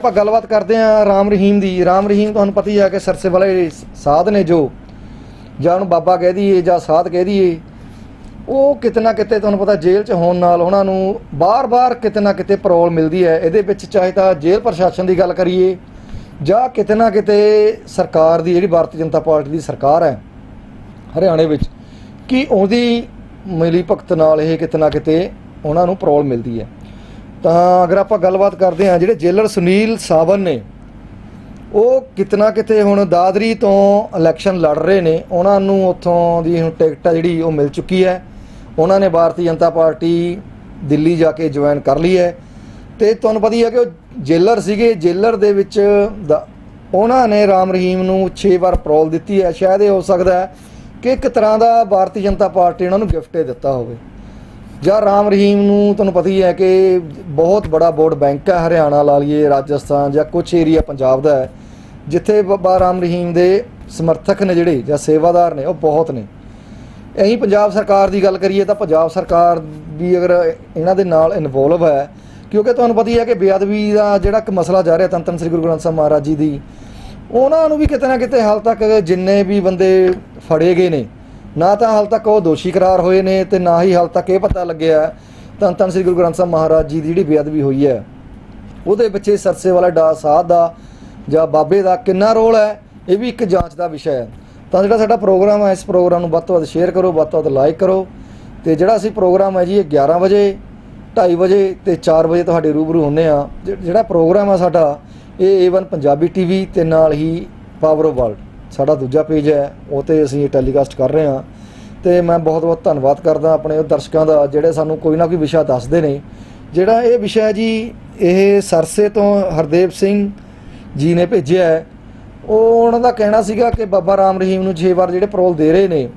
ਆਪਾਂ ਗੱਲਬਾਤ ਕਰਦੇ ਆਂ ਰਾਮ ਰਹੀਮ ਦੀ। ਰਾਮ ਰਹੀਮ ਤੁਹਾਨੂੰ ਪਤਾ ਹੀ ਹੈ ਕਿ ਸਰਸੇ ਵਾਲੇ ਸਾਧ ਨੇ ਜੋ, ਜਾਂ ਉਹਨੂੰ ਬਾਬਾ ਕਹਿ ਦਈਏ ਜਾਂ ਸਾਧ ਕਹਿ ਦਈਏ, ਉਹ ਕਿਤੇ ਨਾ ਕਿਤੇ ਤੁਹਾਨੂੰ ਪਤਾ ਜੇਲ੍ਹ 'ਚ ਹੋਣ ਨਾਲ ਉਹਨਾਂ ਨੂੰ ਬਾਰ-ਬਾਰ ਕਿਤੇ ਨਾ ਕਿਤੇ ਪਰੋਲ ਮਿਲਦੀ ਹੈ। ਇਹਦੇ ਵਿੱਚ ਚਾਹੇ ਤਾਂ ਜੇਲ੍ਹ ਪ੍ਰਸ਼ਾਸਨ ਦੀ ਗੱਲ ਕਰੀਏ, ਜਾਂ ਕਿਤੇ ਨਾ ਕਿਤੇ ਸਰਕਾਰ ਦੀ, ਜਿਹੜੀ ਭਾਰਤੀ ਜਨਤਾ ਪਾਰਟੀ ਦੀ ਸਰਕਾਰ ਹੈ, ਹਰਿਆਣੇ ਵਿੱਚ, ਕਿ ਉਹਦੀ ਮਿਲੀ ਭਗਤ ਨਾਲ ਇਹ ਕਿਤੇ ਨਾ ਕਿਤੇ ਉਹਨਾਂ ਨੂੰ ਪਰੋਲ ਮਿਲਦੀ ਹੈ। ਤਾਂ ਅਗਰ ਆਪਾਂ ਗੱਲਬਾਤ ਕਰਦੇ ਹਾਂ, ਜਿਹੜੇ ਜੇਲਰ ਸੁਨੀਲ ਸਾਵਨ ਨੇ, ਉਹ ਕਿਤਨਾ ਕਿਤੇ ਹੁਣ ਦਾਦਰੀ ਤੋਂ ਇਲੈਕਸ਼ਨ ਲੜ ਰਹੇ ਨੇ। ਉਹਨਾਂ ਨੂੰ ਉੱਥੋਂ ਦੀ ਹੁਣ ਟਿਕਟ ਆ ਜਿਹੜੀ ਉਹ ਮਿਲ ਚੁੱਕੀ ਹੈ। ਉਹਨਾਂ ਨੇ ਭਾਰਤੀ ਜਨਤਾ ਪਾਰਟੀ ਦਿੱਲੀ ਜਾ ਕੇ ਜੁਆਇਨ ਕਰ ਲਈ ਹੈ। ਤੇ ਤੁਹਾਨੂੰ ਪਤਾ ਹੀ ਹੈ ਕਿ ਉਹ ਜੇਲਰ ਸੀਗੇ। ਜੇਲਰ ਦੇ ਵਿੱਚ ਦਾ- ਉਹਨਾਂ ਨੇ ਰਾਮ ਰਹੀਮ ਨੂੰ 6 ਵਾਰ ਪ੍ਰੋਲ ਦਿੱਤੀ ਹੈ। ਸ਼ਾਇਦ ਇਹ ਹੋ ਸਕਦਾ ਹੈ ਕਿ ਇੱਕ ਤਰ੍ਹਾਂ ਦਾ ਭਾਰਤੀ ਜਨਤਾ ਪਾਰਟੀ ਉਹਨਾਂ ਨੂੰ ਗਿਫਟ ਦਿੱਤਾ ਹੋਵੇ। ਜਾਂ ਰਾਮ ਰਹੀਮ ਨੂੰ ਤੁਹਾਨੂੰ ਪਤਾ ਹੀ ਹੈ ਕਿ ਬਹੁਤ ਬੜਾ ਵੋਟ ਬੈਂਕ ਹੈ, ਹਰਿਆਣਾ ਲਾ ਲਈਏ, ਰਾਜਸਥਾਨ ਜਾਂ ਕੁਝ ਏਰੀਆ ਪੰਜਾਬ ਦਾ ਹੈ, ਜਿੱਥੇ ਬਾਬਾ ਰਾਮ ਰਹੀਮ ਦੇ ਸਮਰਥਕ ਨੇ ਜਿਹੜੇ ਜਾਂ ਸੇਵਾਦਾਰ ਨੇ, ਉਹ ਬਹੁਤ ਨੇ। ਇਹੀ ਪੰਜਾਬ ਸਰਕਾਰ ਦੀ ਗੱਲ ਕਰੀਏ ਤਾਂ ਪੰਜਾਬ ਸਰਕਾਰ ਵੀ ਅਗਰ ਇਹਨਾਂ ਦੇ ਨਾਲ ਇਨਵੋਲਵ ਹੈ, ਕਿਉਂਕਿ ਤੁਹਾਨੂੰ ਪਤਾ ਹੀ ਹੈ ਕਿ ਬੇਅਦਬੀ ਦਾ ਜਿਹੜਾ ਇੱਕ ਮਸਲਾ ਜਾ ਰਿਹਾ ਤਨ ਸ੍ਰੀ ਗੁਰੂ ਗ੍ਰੰਥ ਸਾਹਿਬ ਮਹਾਰਾਜ ਜੀ ਦੀ, ਉਹਨਾਂ ਨੂੰ ਵੀ ਕਿਤੇ ਨਾ ਕਿਤੇ ਹਾਲ ਤੱਕ ਜਿੰਨੇ ਵੀ ਬੰਦੇ ਫੜੇ ਗਏ ਨੇ ਨਾ ਤਾਂ ਹਾਲ ਤੱਕ ਉਹ ਦੋਸ਼ੀ ਕਰਾਰ ਹੋਏ ਨੇ ਤੇ ਨਾ ਹੀ ਹਾਲ ਤੱਕ ਇਹ ਪਤਾ ਲੱਗਿਆ ਤਾਂ ਤਨ ਸ੍ਰੀ ਗੁਰੂ ਗ੍ਰੰਥ ਸਾਹਿਬ ਮਹਾਰਾਜ ਜੀ ਦੀ ਜਿਹੜੀ ਬੇਅਦਬੀ ਹੋਈ ਹੈ। ਉਹਦੇ ਪਿੱਛੇ ਸਰਸੇ ਵਾਲਾ ਡਾ ਸਾਧ ਦਾ ਜਾਂ ਬਾਬੇ ਦਾ ਕਿੰਨਾ ਰੋਲ ਹੈ, ਇਹ ਵੀ ਇੱਕ ਜਾਂਚ ਦਾ ਵਿਸ਼ਾ ਹੈ। ਤਾਂ ਜਿਹੜਾ ਸਾਡਾ ਪ੍ਰੋਗਰਾਮ ਹੈ, ਇਸ ਪ੍ਰੋਗਰਾਮ ਨੂੰ ਵੱਧ ਤੋਂ ਵੱਧ ਸ਼ੇਅਰ ਕਰੋ, ਵੱਧ ਤੋਂ ਵੱਧ ਲਾਈਕ ਕਰੋ। ਤੇ ਜਿਹੜਾ ਅਸੀਂ ਪ੍ਰੋਗਰਾਮ ਹੈ ਜੀ, ਇਹ 11 ਵਜੇ 2:30 ਵਜੇ ਤੇ 4 ਵਜੇ ਤੁਹਾਡੇ ਰੂਬਰੂ ਹੁੰਨੇ ਆ ਜਿਹੜਾ ਪ੍ਰੋਗਰਾਮ ਆ ਸਾਡਾ, ਇਹ A1 ਪੰਜਾਬੀ ਟੀਵੀ ਤੇ ਨਾਲ ਹੀ ਪਾਵਰ ਆਫ ਵਰਲਡ ਸਾਡਾ ਦੂਜਾ ਪੇਜ ਹੈ, ਉਹ ਤੇ ਅਸੀਂ ਟੈਲੀਕਾਸਟ ਕਰ ਰਹੇ ਹਾਂ। ਤੇ ਮੈਂ ਬਹੁਤ ਬਹੁਤ ਧੰਨਵਾਦ ਕਰਦਾ ਆਪਣੇ ਉਹ ਦਰਸ਼ਕਾਂ ਦਾ, ਜਿਹੜੇ ਸਾਨੂੰ ਕੋਈ ਨਾ ਕੋਈ ਵਿਸ਼ਾ ਦੱਸਦੇ ਨੇ। ਜਿਹੜਾ ਇਹ ਵਿਸ਼ਾ ਹੈ ਜੀ, ਇਹ ਸਰਸੇ ਤੋਂ ਹਰਦੇਵ ਸਿੰਘ ਜੀ ਨੇ ਭੇਜਿਆ ਹੈ। ਉਹ ਉਹਨਾਂ ਦਾ ਕਹਿਣਾ ਸੀਗਾ ਕਿ ਬਾਬਾ ਰਾਮ ਰਹੀਮ ਨੂੰ 6 ਵਾਰ ਜਿਹੜੇ ਪਰੋਲ ਦੇ ਰਹੇ ਨੇ,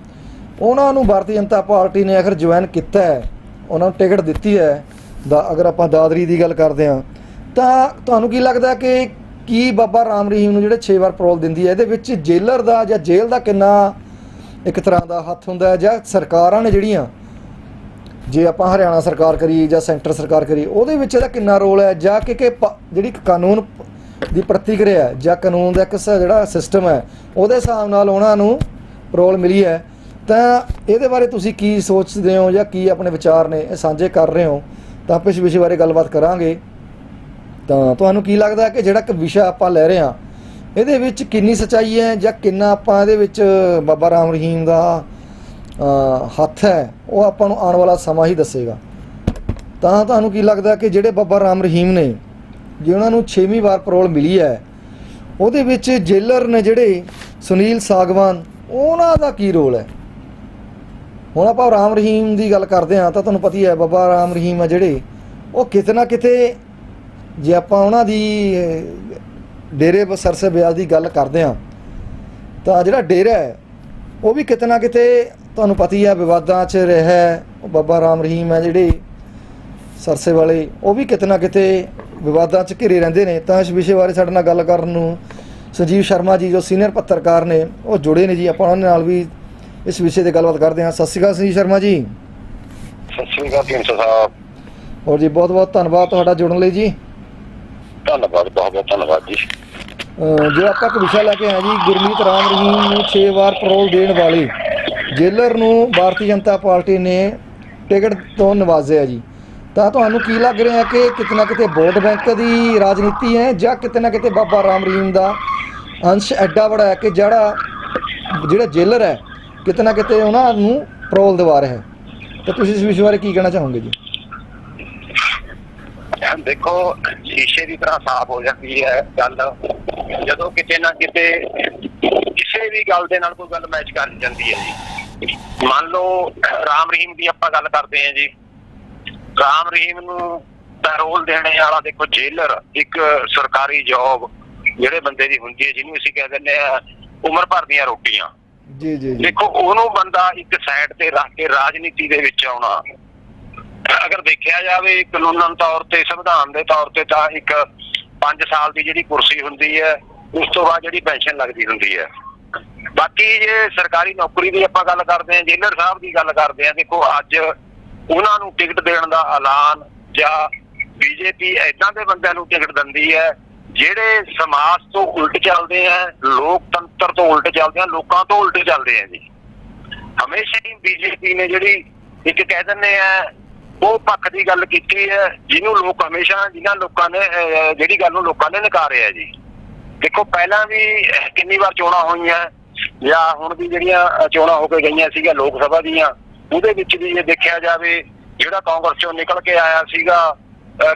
ਉਹਨਾਂ ਨੂੰ ਭਾਰਤੀ ਜਨਤਾ ਪਾਰਟੀ ਨੇ ਆਖਰ ਜੁਆਇਨ ਕੀਤਾ ਹੈ। ਉਹਨਾਂ ਨੂੰ ਟਿਕਟ ਦਿੱਤੀ ਹੈ। ਦਾ ਅਗਰ ਆਪਾਂ ਦਾਦਰੀ ਦੀ ਗੱਲ ਕਰਦੇ ਹਾਂ, ਤਾਂ ਤੁਹਾਨੂੰ ਕੀ ਲੱਗਦਾ ਕਿ ਕੀ ਬਾਬਾ ਰਾਮ ਰਹੀਮ ਨੂੰ ਜਿਹੜੇ 6 ਵਾਰ ਪਰੋਲ ਦਿੰਦੀ ਹੈ? ਇਹਦੇ ਵਿੱਚ ਜੇਲਰ ਦਾ ਜਾਂ ਜੇਲ੍ਹ ਦਾ ਕਿੰਨਾ ਇੱਕ ਤਰ੍ਹਾਂ ਦਾ ਹੱਥ ਹੁੰਦਾ ਹੈ? ਜਾਂ ਸਰਕਾਰਾਂ ਨੇ ਜਿਹੜੀਆਂ, ਜੇ ਆਪਾਂ ਹਰਿਆਣਾ ਸਰਕਾਰ ਕਰੀਏ ਜਾਂ ਸੈਂਟਰ ਸਰਕਾਰ ਕਰੀਏ, ਉਹਦੇ ਵਿੱਚ ਇਹਦਾ ਕਿੰਨਾ ਰੋਲ ਹੈ? ਜਾਂ ਕਿ ਕਿ ਪ- ਜਿਹੜੀ ਕਾਨੂੰਨ ਦੀ ਪ੍ਰਤੀਕਿਰਿਆ ਜਾਂ ਕਾਨੂੰਨ ਦਾ ਇੱਕ ਸ- ਜਿਹੜਾ ਸਿਸਟਮ ਹੈ, ਉਹਦੇ ਹਿਸਾਬ ਨਾਲ ਉਹਨਾਂ ਨੂੰ ਰੋਲ ਮਿਲੀ ਹੈ। ਤਾਂ ਇਹਦੇ ਬਾਰੇ ਤੁਸੀਂ ਕੀ ਸੋਚਦੇ ਹੋ ਜਾਂ ਕੀ ਆਪਣੇ ਵਿਚਾਰ ਨੇ, ਇਹ ਸਾਂਝੇ ਕਰ ਰਹੇ ਹੋ? ਤਾਂ ਆਪਾਂ ਇਸ ਵਿਸ਼ੇ ਬਾਰੇ ਗੱਲਬਾਤ ਕਰਾਂਗੇ। ਤਾਂ ਤੁਹਾਨੂੰ ਕੀ ਲੱਗਦਾ ਕਿ ਜਿਹੜਾ ਇੱਕ ਵਿਸ਼ਾ ਆਪਾਂ ਲੈ ਰਹੇ ਹਾਂ, ਇਹਦੇ ਵਿੱਚ ਕਿੰਨੀ ਸਚਾਈ ਹੈ ਜਾਂ ਕਿੰਨਾ ਆਪਾਂ ਇਹਦੇ ਵਿੱਚ ਬਾਬਾ ਰਾਮ ਰਹੀਮ ਦਾ ਹੱਥ ਹੈ, ਉਹ ਆਪਾਂ ਨੂੰ ਆਉਣ ਵਾਲਾ ਸਮਾਂ ਹੀ ਦੱਸੇਗਾ। ਤਾਂ ਤੁਹਾਨੂੰ ਕੀ ਲੱਗਦਾ ਕਿ ਜਿਹੜੇ ਬਾਬਾ ਰਾਮ ਰਹੀਮ ਨੇ, ਜੇ ਉਹਨਾਂ ਨੂੰ 6ਵੀਂ ਵਾਰ ਪਰੋਲ ਮਿਲੀ ਹੈ, ਉਹਦੇ ਵਿੱਚ ਜੇਲਰ ਨੇ ਜਿਹੜੇ ਸੁਨੀਲ ਸਾਗਵਾਨ, ਉਹਨਾਂ ਦਾ ਕੀ ਰੋਲ ਹੈ? ਹੁਣ ਆਪਾਂ ਰਾਮ ਰਹੀਮ ਦੀ ਗੱਲ ਕਰਦੇ ਹਾਂ ਤਾਂ ਤੁਹਾਨੂੰ ਪਤਾ ਹੀ ਹੈ, ਬਾਬਾ ਰਾਮ ਰਹੀਮ ਆ ਜਿਹੜੇ, ਉਹ ਕਿਤੇ ਨਾ ਕਿਤੇ ਜੇ ਆਪਾਂ ਉਹਨਾਂ ਦੀ ਡੇਰੇ ਬਸਰ ਸੇ ਬਿਆਸ ਦੀ ਗੱਲ ਕਰਦੇ ਹਾਂ ਤਾਂ ਜਿਹੜਾ ਡੇਰਾ ਹੈ ਉਹ ਵੀ ਕਿਤੇ ਨਾ ਕਿਤੇ ਤੁਹਾਨੂੰ ਪਤਾ ਹੀ ਹੈ ਵਿਵਾਦਾਂ 'ਚ ਰਿਹਾ ਹੈ। ਬਾਬਾ ਰਾਮ ਰਹੀਮ ਹੈ ਜਿਹੜੇ ਸਰਸੇ ਵਾਲੇ ਉਹ ਵੀ ਕਿਤੇ ਨਾ ਕਿਤੇ ਵਿਵਾਦਾਂ 'ਚ ਘਿਰੇ ਰਹਿੰਦੇ ਨੇ। ਤਾਂ ਇਸ ਵਿਸ਼ੇ ਬਾਰੇ ਸਾਡੇ ਨਾਲ ਗੱਲ ਕਰਨ ਨੂੰ ਸੰਜੀਵ ਸ਼ਰਮਾ ਜੀ ਜੋ ਸੀਨੀਅਰ ਪੱਤਰਕਾਰ ਨੇ ਉਹ ਜੁੜੇ ਨੇ ਜੀ। ਆਪਾਂ ਉਹਨਾਂ ਨਾਲ ਵੀ ਇਸ ਵਿਸ਼ੇ ਤੇ ਗੱਲਬਾਤ ਕਰਦੇ ਹਾਂ। ਸਤਿ ਸ਼੍ਰੀ ਅਕਾਲ ਸੰਜੀਵ ਸ਼ਰਮਾ ਜੀ। ਸਤਿ ਸ੍ਰੀ ਅਕਾਲ ਢੀਂਡਸਾ ਸਾਹਿਬ। ਹੋਰ ਜੀ ਬਹੁਤ ਬਹੁਤ ਧੰਨਵਾਦ ਤੁਹਾਡਾ ਜੁੜਨ ਲਈ ਜੀ। ਧੰਨਵਾਦ, ਬਹੁਤ ਬਹੁਤ ਧੰਨਵਾਦ ਜੀ। ਜੇ ਆਪਾਂ ਇੱਕ ਵਿਸ਼ਾ ਲੈ ਕੇ ਆਏ ਜੀ, ਗੁਰਮੀਤ ਰਾਮ ਰਹੀਮ ਨੂੰ 6 ਵਾਰ ਪਰੋਲ ਦੇਣ ਵਾਲੇ ਜੇਲਰ ਨੂੰ ਭਾਰਤੀ ਜਨਤਾ ਪਾਰਟੀ ਨੇ ਟਿਕਟ ਤੋਂ ਨਵਾਜ਼ਿਆ ਜੀ। ਤਾਂ ਤੁਹਾਨੂੰ ਕੀ ਲੱਗ ਰਿਹਾ ਕਿ ਕਿਤੇ ਨਾ ਕਿਤੇ ਵੋਟ ਬੈਂਕ ਦੀ ਰਾਜਨੀਤੀ ਹੈ ਜਾਂ ਕਿਤੇ ਨਾ ਕਿਤੇ ਬਾਬਾ ਰਾਮ ਰਹੀਮ ਦਾ ਅੰਸ਼ ਐਡਾ ਬੜਾ ਹੈ ਕਿ ਜਿਹੜਾ ਜਿਹੜਾ ਜੇਲਰ ਹੈ, ਕਿਤੇ ਨਾ ਕਿਤੇ ਉਹਨਾਂ ਨੂੰ ਪਰੋਲ ਦਿਵਾ ਰਿਹਾ ਹੈ। ਤਾਂ ਤੁਸੀਂ ਇਸ ਵਿਸ਼ੇ ਬਾਰੇ ਕੀ ਕਹਿਣਾ ਚਾਹੋਗੇ ਜੀ? ਦੇਖੋ ਸ਼ੀਸ਼ੇ ਦੀ ਤਰ੍ਹਾਂ ਸਾਫ਼ ਹੋ ਜਾਂਦੀ ਹੈ ਗੱਲ। ਜਦੋਂ ਕਿਤੇ ਨਾ ਕਿਤੇ ਕਿਸੇ ਵੀ ਗੱਲ ਦੇ ਨਾਲ ਕੋਈ ਗੱਲ ਮੈਚ ਕਰ ਜਾਂਦੀ ਹੈ ਜੀ। ਮੰਨ ਲਓ ਰਾਮ ਰਹੀਮ ਦੀ ਆਪਾਂ ਗੱਲ ਕਰਦੇ ਹਾਂ ਜੀ। ਰਾਮ ਰਹੀਮ ਨੂੰ ਪੈਰੋਲ ਦੇਣੇ ਵਾਲਾ ਦੇਖੋ ਜੇਲਰ ਇੱਕ ਸਰਕਾਰੀ ਜੌਬ ਜਿਹੜੇ ਬੰਦੇ ਦੀ ਹੁੰਦੀ ਹੈ ਜਿਹਨੂੰ ਅਸੀਂ ਕਹਿ ਦਿੰਦੇ ਆ ਉਮਰ ਭਰ ਦੀਆਂ ਰੋਟੀਆਂ। ਜੀ ਜੀ ਜੀ। ਦੇਖੋ ਉਹਨੂੰ ਬੰਦਾ ਇੱਕ ਸਾਈਡ ਤੇ ਰੱਖ ਕੇ ਰਾਜਨੀਤੀ ਦੇ ਵਿੱਚ ਆਉਣਾ। ਅਗਰ ਦੇਖਿਆ ਜਾਵੇ ਕਾਨੂੰਨਨ ਤੌਰ ਤੇ, ਸੰਵਿਧਾਨ ਦੇ ਤੌਰ ਤੇ ਤਾਂ ਇੱਕ 5 ਸਾਲ ਦੀ ਜਿਹੜੀ ਕੁਰਸੀ ਹੁੰਦੀ ਹੈ, ਉਸ ਤੋਂ ਬਾਅਦ ਜਿਹੜੀ ਪੈਨਸ਼ਨ ਲੱਗਦੀ ਹੁੰਦੀ ਹੈ। ਬਾਕੀ ਜੇ ਸਰਕਾਰੀ ਨੌਕਰੀ ਦੀ ਆਪਾਂ ਗੱਲ ਕਰਦੇ ਹਾਂ ਜੇਲਰ ਸਾਹਿਬ ਦੀ ਗੱਲ ਕਰਦੇ ਹਾਂ, ਦੇਖੋ ਅੱਜ ਉਹਨਾਂ ਨੂੰ ਟਿਕਟ ਦੇਣ ਦਾ ਐਲਾਨ ਜਾਂ ਬੀਜੇਪੀ ਐਦਾਂ ਦੇ ਬੰਦਿਆਂ ਨੂੰ ਟਿਕਟ ਦਿੰਦੀ ਹੈ, ਜਿਹੜੇ ਸਮਾਜ ਤੋਂ ਉਲਟ ਚੱਲਦੇ ਆ ਲੋਕਤੰਤਰ ਤੋਂ ਉਲਟ ਚੱਲਦੇ ਆ ਲੋਕਾਂ ਤੋਂ ਉਲਟ ਚੱਲਦੇ ਆ ਜੀ। ਹਮੇਸ਼ਾ ਹੀ ਬੀਜੇਪੀ ਨੇ ਜਿਹੜੀ ਇੱਕ ਕਹਿ ਦਿੰਦੇ ਆ ਉਹ ਪੱਖ ਦੀ ਗੱਲ ਕੀਤੀ ਹੈ ਜਿਹਨੂੰ ਲੋਕ ਹਮੇਸ਼ਾ ਜਿਨ੍ਹਾਂ ਲੋਕਾਂ ਨੇ ਜਿਹੜੀ ਗੱਲ ਨੂੰ ਲੋਕਾਂ ਨੇ ਨਕਾਰਿਆ ਜੀ। ਦੇਖੋ ਪਹਿਲਾਂ ਵੀ ਕਿੰਨੀ ਵਾਰ ਚੋਣਾਂ ਹੋਈਆਂ ਜਾਂ ਹੁਣ ਵੀ ਜਿਹੜੀਆਂ ਚੋਣਾਂ ਹੋ ਕੇ ਗਈਆਂ ਸੀਗੀਆਂ ਲੋਕ ਸਭਾ ਦੀਆਂ ਉਹਦੇ ਵਿੱਚ ਵੀ ਜੇ ਦੇਖਿਆ ਜਾਵੇ ਜਿਹੜਾ ਕਾਂਗਰਸ ਚੋਂ ਨਿਕਲ ਕੇ ਆਇਆ ਸੀਗਾ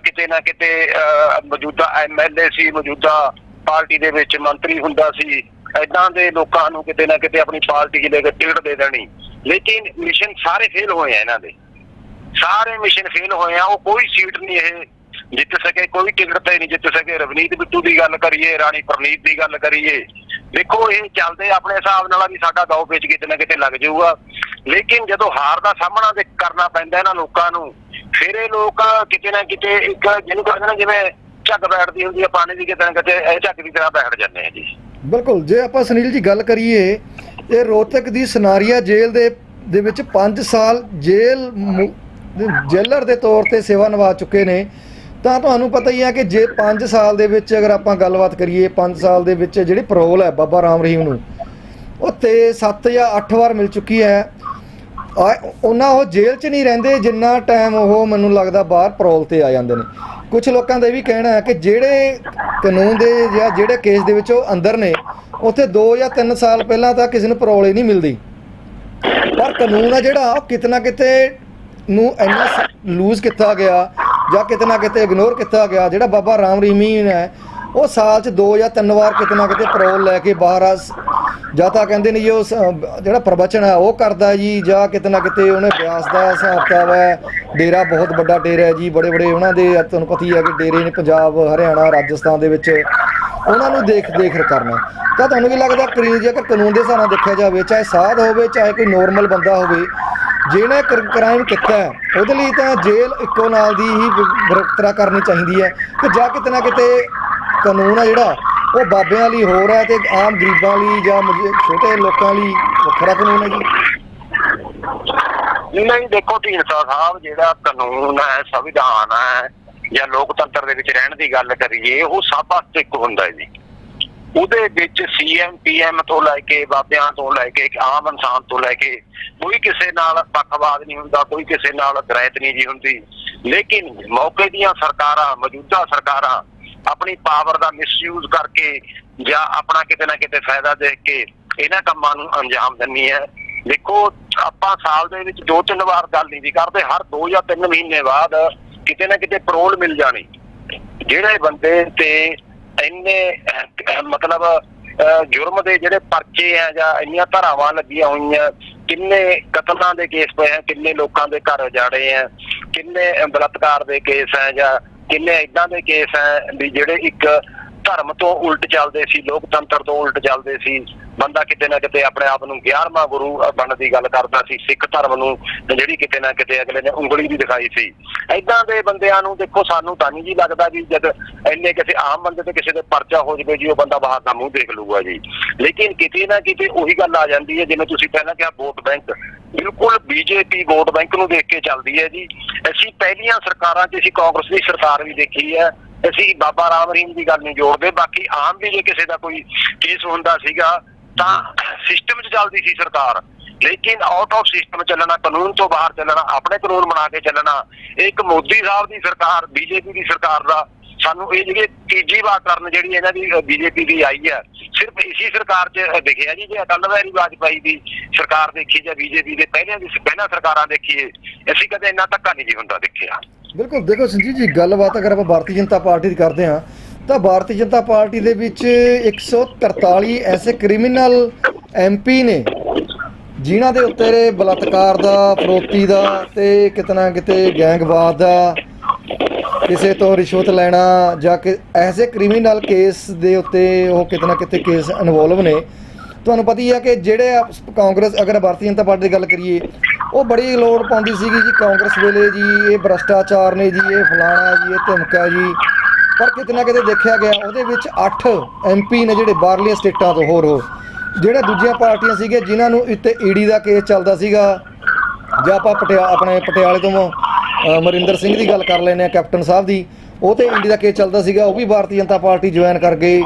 ਕਿਤੇ ਨਾ ਕਿਤੇ ਅਹ, ਮੌਜੂਦਾ ਐਮਐਲਏ ਸੀ ਮੌਜੂਦਾ ਪਾਰਟੀ ਦੇ ਵਿੱਚ ਮੰਤਰੀ ਹੁੰਦਾ ਸੀ ਐਦਾਂ ਦੇ ਲੋਕਾਂ ਨੂੰ ਕਿਤੇ ਨਾ ਕਿਤੇ ਆਪਣੀ ਪਾਰਟੀ ਦੇ ਟਿਕਟ ਦੇ ਦੇਣੀ। ਲੇਕਿਨ ਮਿਸ਼ਨ ਸਾਰੇ ਫੇਲ ਹੋਏ ਆ ਇਹਨਾਂ ਦੇ। ਸਾਰੇ ਮਿਸ਼ਨ ਫੇਲ ਹੋਏ ਆ, ਉਹ ਕੋਈ ਸੀਟ ਨਹੀਂ ਇਹ। ਜਿੱਤ ਸਕੇ ਕੋਈ ਟਿਕਟ ਤੇ ਨਹੀਂ ਜਿੱਤ ਸਕੇ। ਰਵਨੀਤ ਬਿੱਟੂ ਦੀ ਗੱਲ ਕਰੀਏ, ਰਾਣੀ ਪ੍ਰਨੀਤ ਦੀ ਗੱਲ ਕਰੀਏ। ਦੇਖੋ, ਇਹ ਚੱਲਦੇ ਆਪਣੇ ਹਿਸਾਬ ਨਾਲ ਆ ਵੀ ਸਾਡਾ ਦਾਅ ਵਿੱਚ ਕਿਤੇ ਨਾ ਕਿਤੇ ਲੱਗ ਜਾਊਗਾ। ਲੇਕਿਨ ਜਦੋਂ ਹਾਰ ਦਾ ਸਾਹਮਣਾ ਦੇ ਕਰਨਾ ਪੈਂਦਾ ਇਹਨਾਂ ਲੋਕਾਂ ਨੂੰ, ਫਿਰ ਇਹ ਲੋਕ ਕਿਤੇ ਨਾ ਕਿਤੇ ਇੱਕ ਜਿਹਨੂੰ ਕਹਿੰਦੇ ਨਾ ਜਿਵੇਂ ਝੱਗ ਬੈਠਦੀ ਹੁੰਦੀ ਹੈ ਪਾਣੀ ਦੀ ਕਿਤੇ ਨਾ ਕਿਤੇ, ਇਹ ਝੱਗ ਦੀ ਤਰ੍ਹਾਂ ਬੈਠ ਜਾਂਦੇ ਆ ਜੀ। ਬਿਲਕੁਲ, ਜੇ ਆਪਾਂ ਸੁਨੀਲ ਜੀ ਗੱਲ ਕਰੀਏ, ਇਹ ਰੋਹਤਕ ਦੀ ਸਨਾਰੀਆ ਜੇਲ੍ਹ ਦੇ ਦੇ ਵਿੱਚ 5 ਸਾਲ ਜੇਲ੍ਹ ਜੇਲਰ ਦੇ ਤੌਰ ਤੇ ਸੇਵਾ ਨਿਭਾ ਚੁੱਕੇ ਨੇ। ਤਾਂ ਤੁਹਾਨੂੰ ਪਤਾ ਹੀ ਹੈ ਕਿ ਜੇ 5 ਸਾਲ ਦੇ ਵਿੱਚ ਅਗਰ ਆਪਾਂ ਗੱਲਬਾਤ ਕਰੀਏ 5 ਸਾਲ ਦੇ ਵਿੱਚ ਜਿਹੜੀ ਪਰੋਲ ਹੈ ਬਾਬਾ ਰਾਮ ਰਹੀਮ ਨੂੰ ਉਹ ਤੇ 7 ਜਾਂ 8 ਵਾਰ ਮਿਲ ਚੁੱਕੀ ਹੈ। ਉਹਨਾਂ ਉਹ ਜੇਲ੍ਹ 'ਚ ਨਹੀਂ ਰਹਿੰਦੇ ਜਿੰਨਾ ਟਾਈਮ ਉਹ ਮੈਨੂੰ ਲੱਗਦਾ ਬਾਹਰ ਪਰੋਲ ਤੇ ਆ ਜਾਂਦੇ ਨੇ। ਕੁਝ ਲੋਕਾਂ ਦਾ ਇਹ ਵੀ ਕਹਿਣਾ ਹੈ ਕਿ ਜਿਹੜੇ ਕਾਨੂੰਨ ਦੇ ਜਾਂ ਜਿਹੜੇ ਕੇਸ ਦੇ ਵਿੱਚ ਉਹ ਅੰਦਰ ਨੇ, ਉੱਥੇ 2 ਜਾਂ 3 ਸਾਲ ਪਹਿਲਾਂ ਤਾਂ ਕਿਸੇ ਨੂੰ ਪਰੋਲ ਹੀ ਨਹੀਂ ਮਿਲਦੀ। ਪਰ ਕਾਨੂੰਨ ਆ ਜਿਹੜਾ, ਉਹ ਕਿਤੇ ਨਾ ਕਿਤੇ ਨੂੰ ਇੰਨਾ ਲੂਜ਼ ਕੀਤਾ ਗਿਆ ਜਾਂ ਕਿਤੇ ਨਾ ਕਿਤੇ ਇਗਨੋਰ ਕੀਤਾ ਗਿਆ, ਜਿਹੜਾ ਬਾਬਾ ਰਾਮ ਰਹੀਮੀ ਹੈ ਉਹ ਸਾਲ 'ਚ ਦੋ ਜਾਂ ਤਿੰਨ ਵਾਰ ਕਿਤੇ ਨਾ ਕਿਤੇ ਪਰੋਲ ਲੈ ਕੇ ਬਾਹਰ ਆ ਜਾਂ ਤਾਂ ਕਹਿੰਦੇ ਨੇ ਜੀ ਉਹ ਸ- ਜਿਹੜਾ ਪ੍ਰਵਚਨ ਹੈ, ਉਹ ਕਰਦਾ ਜੀ, ਜਾਂ ਕਿਤੇ ਨਾ ਕਿਤੇ ਉਹਨੇ ਬਿਆਸ ਦਾ ਹਿਸਾਬ ਕਿਤਾਬ ਹੈ, ਡੇਰਾ ਬਹੁਤ ਵੱਡਾ ਡੇਰਾ ਹੈ ਜੀ, ਬੜੇ ਬੜੇ ਉਹਨਾਂ ਦੇ ਤੁਹਾਨੂੰ ਪਤਾ ਹੀ ਹੈ ਕਿ ਡੇਰੇ ਨੇ ਪੰਜਾਬ, ਹਰਿਆਣਾ, ਰਾਜਸਥਾਨ ਦੇ ਵਿੱਚ ਉਹਨਾਂ ਨੂੰ ਦੇਖ ਦੇਖ ਕਰਨਾ ਤਾਂ ਤੁਹਾਨੂੰ ਕੀ ਲੱਗਦਾ ਕਰੀ ਜੇਕਰ ਕਾਨੂੰਨ ਦੇ ਹਿਸਾਬ ਨਾਲ ਦੇਖਿਆ ਜਾਵੇ, ਚਾਹੇ ਸਾਧ ਹੋਵੇ, ਚਾਹੇ ਕੋਈ ਨੋਰਮਲ ਬੰਦਾ ਹੋਵੇ ਜਿਹਨੇ ਕ੍ਰਾਈਮ ਕੀਤਾ ਉਹਦੇ ਲਈ ਤਾਂ ਜੇਲ੍ਹ ਇੱਕੋ ਨਾਲ ਦੀ ਹੀ ਬਰਕਰਾਰ ਕਰਨੀ ਚਾਹੀਦੀ ਹੈ ਕਿ ਜਾਂ ਕਿਤੇ ਨਾ ਕਿਤੇ ਕਾਨੂੰਨ ਆ ਜਿਹੜਾ, ਉਹ ਬਾਬਿਆਂ ਲਈ ਹੋਰ ਹੈ ਤੇ ਆਮ ਗਰੀਬਾਂ ਲਈ ਜਾਂ ਛੋਟੇ ਲੋਕਾਂ ਲਈ ਵੱਖਰਾ ਕਾਨੂੰਨ ਹੈ ਜੀ। ਨਹੀਂ ਦੇਖੋ ਢੀਂਡਸਾ ਸਾਹਿਬ, ਜਿਹੜਾ ਕਾਨੂੰਨ ਹੈ, ਸੰਵਿਧਾਨ ਹੈ ਜਾਂ ਲੋਕਤੰਤਰ ਦੇ ਵਿੱਚ ਰਹਿਣ ਦੀ ਗੱਲ ਕਰੀਏ, ਉਹ ਸਭ ਵਾਸਤੇ ਇੱਕ ਹੁੰਦਾ ਹੈ ਜੀ। ਉਹਦੇ ਵਿੱਚ ਸੀਐਮ ਪੀਐਮ ਤੋਂ ਲੈ ਕੇ, ਬਾਬਿਆਂ ਤੋਂ ਲੈ ਕੇ ਆਮ ਇਨਸਾਨ ਤੋਂ ਲੈ ਕੇ ਕੋਈ ਕਿਸੇ ਨਾਲ ਪੱਖਵਾਦ ਨਹੀਂ ਹੁੰਦਾ, ਕੋਈ ਕਿਸੇ ਨਾਲ ਦਰਾਇਤ ਨਹੀਂ ਜੀ ਹੁੰਦੀ। ਲੇਕਿਨ ਮੌਕੇ ਦੀਆਂ ਸਰਕਾਰਾਂ, ਮੌਜੂਦਾ ਸਰਕਾਰਾਂ ਆਪਣੀ ਪਾਵਰ ਦਾ ਮਿਸਯੂਜ਼ ਕਰਕੇ ਜਾਂ ਆਪਣਾ ਕਿਤੇ ਨਾ ਕਿਤੇ ਫਾਇਦਾ ਦੇਖ ਕੇ ਇਹਨਾਂ ਕੰਮਾਂ ਨੂੰ ਅੰਜਾਮ ਦਿੰਨੀ ਹੈ। ਦੇਖੋ, ਆਪਾਂ ਸਾਲ ਦੇ ਵਿੱਚ ਦੋ ਤਿੰਨ ਵਾਰ ਗੱਲ ਨਹੀਂ ਜੀ ਕਰਦੇ, ਹਰ 2 ਜਾਂ 3 ਮਹੀਨੇ ਬਾਅਦ ਕਿਤੇ ਨਾ ਕਿਤੇ ਪਰੋਲ ਮਿਲ ਜਾਣੀ। ਜਿਹੜੇ ਬੰਦੇ ਤੇ ਇੰਨੇ ਮਤਲਬ ਜੁਰਮ ਦੇ ਜਿਹੜੇ ਪਰਚੇ ਆ ਜਾਂ ਇੰਨੀਆਂ ਧਾਰਾਵਾਂ ਲੱਗੀਆਂ ਹੋਈਆਂ ਕਿੰਨੇ ਕਤਲਾਂ ਦੇ ਕੇਸ ਪਏ ਆ ਕਿੰਨੇ ਲੋਕਾਂ ਦੇ ਘਰ ਉਜਾੜੇ ਆ ਕਿੰਨੇ ਅਹ, ਬਲਾਤਕਾਰ ਦੇ ਕੇਸ ਆ ਜਾਂ ਕਿੰਨੇ ਇਦਾਂ ਦੇ ਕੇਸ ਆ ਵੀ ਜਿਹੜੇ ਇੱਕ ਧਰਮ ਤੋਂ ਉਲਟ ਚੱਲਦੇ ਸੀ ਲੋਕਤੰਤਰ ਤੋਂ ਉਲਟ ਚੱਲਦੇ ਸੀ। ਬੰਦਾ ਕਿਤੇ ਨਾ ਕਿਤੇ ਆਪਣੇ ਆਪ ਨੂੰ 11ਵਾਂ ਗੁਰੂ ਬਣਨ ਦੀ ਗੱਲ ਕਰਦਾ ਸੀ, ਸਿੱਖ ਧਰਮ ਨੂੰ ਜਿਹੜੀ ਕਿਤੇ ਨਾ ਕਿਤੇ ਅਗਲੇ ਨੇ ਉਂਗਲੀ ਵੀ ਦਿਖਾਈ ਸੀ। ਐਦਾਂ ਦੇ ਬੰਦਿਆਂ ਨੂੰ ਦੇਖੋ, ਸਾਨੂੰ ਤਾਂ ਨਹੀਂ ਜੀ ਲੱਗਦਾ ਵੀ ਜਦ ਇੰਨੇ ਕਿਸੇ ਆਮ ਬੰਦੇ ਤੇ ਕਿਸੇ ਦੇ ਪਰਚਾ ਹੋ ਜਵੇ ਜੀ, ਉਹ ਬੰਦਾ ਬਾਹਰ ਦਾ ਮੂੰਹ ਦੇਖ ਲੂਗਾ ਜੀ। ਲੇਕਿਨ ਕਿਤੇ ਨਾ ਕਿਤੇ ਉਹੀ ਗੱਲ ਆ ਜਾਂਦੀ ਹੈ, ਜਿਵੇਂ ਤੁਸੀਂ ਪਹਿਲਾਂ ਕਿਹਾ, ਵੋਟ ਬੈਂਕ। ਬਿਲਕੁਲ ਬੀਜੇਪੀ ਵੋਟ ਬੈਂਕ ਨੂੰ ਦੇਖ ਕੇ ਚੱਲਦੀ ਹੈ ਜੀ। ਅਸੀਂ ਪਹਿਲੀਆਂ ਸਰਕਾਰਾਂ 'ਚ ਅਸੀਂ ਕਾਂਗਰਸ ਦੀ ਸਰਕਾਰ ਵੀ ਦੇਖੀ ਹੈ। ਅਸੀਂ ਬਾਬਾ ਰਾਮ ਰਹੀਮ ਦੀ ਗੱਲ ਨਹੀਂ ਜੋੜਦੇ। ਬਾਕੀ ਆਮ ਵੀ ਜੇ ਕਿਸੇ ਦਾ ਕੋਈ ਕੇਸ ਹੁੰਦਾ ਸੀਗਾ ਤਾਂ ਸਿਸਟਮ 'ਚ ਚੱਲਦੀ ਸੀ ਸਰਕਾਰ। ਲੇਕਿਨ ਆਊਟ ਆਫ ਸਿਸਟਮ ਚੱਲਣਾ, ਕਾਨੂੰਨ ਤੋਂ ਬਾਹਰ ਚੱਲਣਾ, ਆਪਣੇ ਕਾਨੂੰਨ ਬਣਾ ਕੇ ਚੱਲਣਾ ਇੱਕ ਮੋਦੀ ਸਾਹਿਬ ਦੀ ਸਰਕਾਰ, ਬੀਜੇਪੀ ਦੀ ਸਰਕਾਰ ਦਾ ਸਾਨੂੰ ਇਹ ਜਿਹੜੀ ਤੀਜੀ ਵਾਰ ਕਰਨ ਜਿਹੜੀ ਇਹਨਾਂ ਦੀ ਬੀਜੇਪੀ ਦੀ ਆਈ ਹੈ, ਸਿਰਫ ਇਸੀ ਸਰਕਾਰ 'ਚ ਦਿਖਿਆ ਜੀ, ਜੇ ਅਟਲ ਬਿਹਾਰੀ ਵਾਜਪਾਈ ਦੀ ਸਰਕਾਰ ਦੇਖੀ ਜਾਂ ਬੀਜੇਪੀ ਦੇ ਪਹਿਲਿਆਂ ਦੀ, ਪਹਿਲਾਂ ਸਰਕਾਰਾਂ ਦੇਖੀਏ, ਅਸੀਂ ਕਦੇ ਇੰਨਾ ਧੱਕਾ ਨਹੀਂ ਜੀ ਹੁੰਦਾ ਦੇਖਿਆ। ਬਿਲਕੁਲ, ਦੇਖੋ ਸੰਜੀਤ ਜੀ, ਗੱਲਬਾਤ ਅਗਰ ਆਪਾਂ ਭਾਰਤੀ ਜਨਤਾ ਪਾਰਟੀ ਦੀ ਕਰਦੇ ਹਾਂ ਤਾਂ ਭਾਰਤੀ ਜਨਤਾ ਪਾਰਟੀ ਦੇ ਵਿੱਚ 143 ਐਸੇ ਕ੍ਰਿਮੀਨਲ ਐਮਪੀ ਨੇ, ਜਿਨ੍ਹਾਂ ਦੇ ਉੱਤੇ ਬਲਾਤਕਾਰ ਦਾ, ਫਰੋਤੀ ਦਾ ਤੇ ਕਿਤਨਾ ਕਿਤੇ ਗੈਂਗਵਾਦ ਦਾ ਕਿਸੇ ਤੋਂ ਰਿਸ਼ਵਤ ਲੈਣਾ ਜਾਂ ਕਿ ਐਸੇ ਕ੍ਰਿਮੀਨਲ ਕੇਸ ਦੇ ਉੱਤੇ ਉਹ ਕਿਤਨਾ ਕਿਤੇ ਕੇਸ ਇਨਵੋਲਵ ਨੇ। ਤੁਹਾਨੂੰ ਪਤਾ ਹੀ ਹੈ ਕਿ ਜਿਹੜੇ ਕਾਂਗਰਸ, ਅਗਰ ਭਾਰਤੀ ਜਨਤਾ ਪਾਰਟੀ ਦੀ ਗੱਲ ਕਰੀਏ, ਉਹ ਬੜੀ ਲੋੜ ਪਾਉਂਦੀ ਸੀਗੀ ਜੀ ਕਾਂਗਰਸ ਵੇਲੇ ਜੀ, ਇਹ ਭ੍ਰਸ਼ਟਾਚਾਰ ਨੇ ਜੀ, ਇਹ ਫਲਾਣਾ ਜੀ, ਇਹ ਧਮਕਾ ਜੀ। ਪਰ ਕਿਤੇ ਨਾ ਕਿਤੇ ਦੇਖਿਆ ਗਿਆ ਉਹਦੇ ਵਿੱਚ 8 ਐਮਪੀ ਨੇ ਜਿਹੜੇ ਬਾਹਰਲੀਆਂ ਸਟੇਟਾਂ ਤੋਂ ਹੋਰ ਹੋ ਜਿਹੜੇ ਦੂਜੀਆਂ ਪਾਰਟੀਆਂ ਸੀਗੇ ਜਿਨ੍ਹਾਂ ਨੂੰ ਇੱਥੇ ਈਡੀ ਦਾ ਕੇਸ ਚੱਲਦਾ ਸੀਗਾ ਜਾਂ ਆਪਾਂ ਪਟਿਆ ਆਪਣੇ ਪਟਿਆਲੇ ਤੋਂ ਅ, ਅਮਰਿੰਦਰ ਸਿੰਘ ਦੀ ਗੱਲ ਕਰ ਲੈਂਦੇ ਆ ਕੈਪਟਨ ਸਾਹਿਬ ਦੀ ਉਹ ਤੇ ਈਡੀ ਦਾ ਕੇਸ ਚੱਲਦਾ ਸੀਗਾ ਉਹ ਵੀ ਭਾਰਤੀ ਜਨਤਾ ਪਾਰਟੀ ਜੁਆਇਨ ਕਰ ਗਏ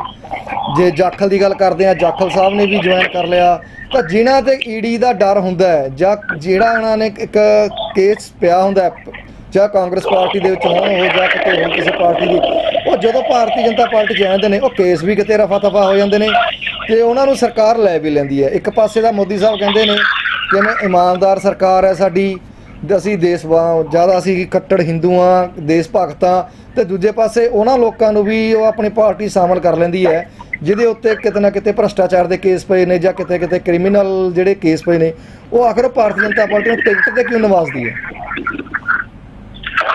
ਜੇ ਜਾਖਲ ਦੀ ਗੱਲ ਕਰਦੇ ਆ ਜਾਖਲ ਸਾਹਿਬ ਨੇ ਵੀ ਜੁਆਇਨ ਕਰ ਲਿਆ। ਤਾਂ ਜਿਨ੍ਹਾਂ ਤੇ ਈਡੀ ਦਾ ਡਰ ਹੁੰਦਾ ਹੈ ਜਾਂ ਜਿਹੜਾ ਉਹਨਾਂ ਨੇ ਇੱਕ ਕੇਸ ਪਿਆ ਹੁੰਦਾ ਜਾਂ ਕਾਂਗਰਸ ਪਾਰਟੀ ਦੇ ਵਿੱਚ ਹੋਣ ਹੋ ਜਾਂ ਕਿਤੇ ਹੋਰ ਕਿਸੇ ਪਾਰਟੀ ਦੀ। ਉਹ ਜਦੋਂ ਭਾਰਤੀ ਜਨਤਾ ਪਾਰਟੀ 'ਚ ਜਾਂਦੇ ਨੇ, ਉਹ ਕੇਸ ਵੀ ਕਿਤੇ ਰਫਾ ਤਫਾ ਹੋ ਜਾਂਦੇ ਨੇ ਤੇ ਉਹਨਾਂ ਨੂੰ ਸਰਕਾਰ ਲੈ ਵੀ ਲੈਂਦੀ ਹੈ। ਇੱਕ ਪਾਸੇ ਦਾ ਮੋਦੀ ਸਾਹਿਬ ਕਹਿੰਦੇ ਨੇ ਕਿ ਮੈਂ ਇਮਾਨਦਾਰ ਸਰਕਾਰ ਹੈ ਸਾਡੀ ਅਸੀਂ ਦੇਸ਼ ਜ਼ਿਆਦਾ ਅਸੀਂ ਕੱਟੜ ਹਿੰਦੂ ਆ ਦੇਸ਼ ਭਗਤ ਹਾਂ ਤੇ ਦੂਜੇ ਪਾਸੇ ਉਹਨਾਂ ਲੋਕਾਂ ਨੂੰ ਵੀ ਉਹ ਆਪਣੀ ਪਾਰਟੀ ਸ਼ਾਮਲ ਕਰ ਲੈਂਦੀ ਹੈ, ਜਿਹਦੇ ਉੱਤੇ ਕਿਤੇ ਨਾ ਕਿਤੇ ਭ੍ਰਸ਼ਟਾਚਾਰ ਦੇ ਕੇਸ ਪਏ ਨੇ ਜਾਂ ਕਿਤੇ ਕਿਤੇ ਕ੍ਰਿਮੀਨਲ ਜਿਹੜੇ ਕੇਸ ਪਏ ਨੇ, ਉਹ ਆਖਰ ਭਾਰਤੀ ਜਨਤਾ ਪਾਰਟੀ ਨੂੰ ਟਿਕਟ ਤੇ ਕਿਉਂ ਨਵਾਜ਼ਦੀ ਹੈ?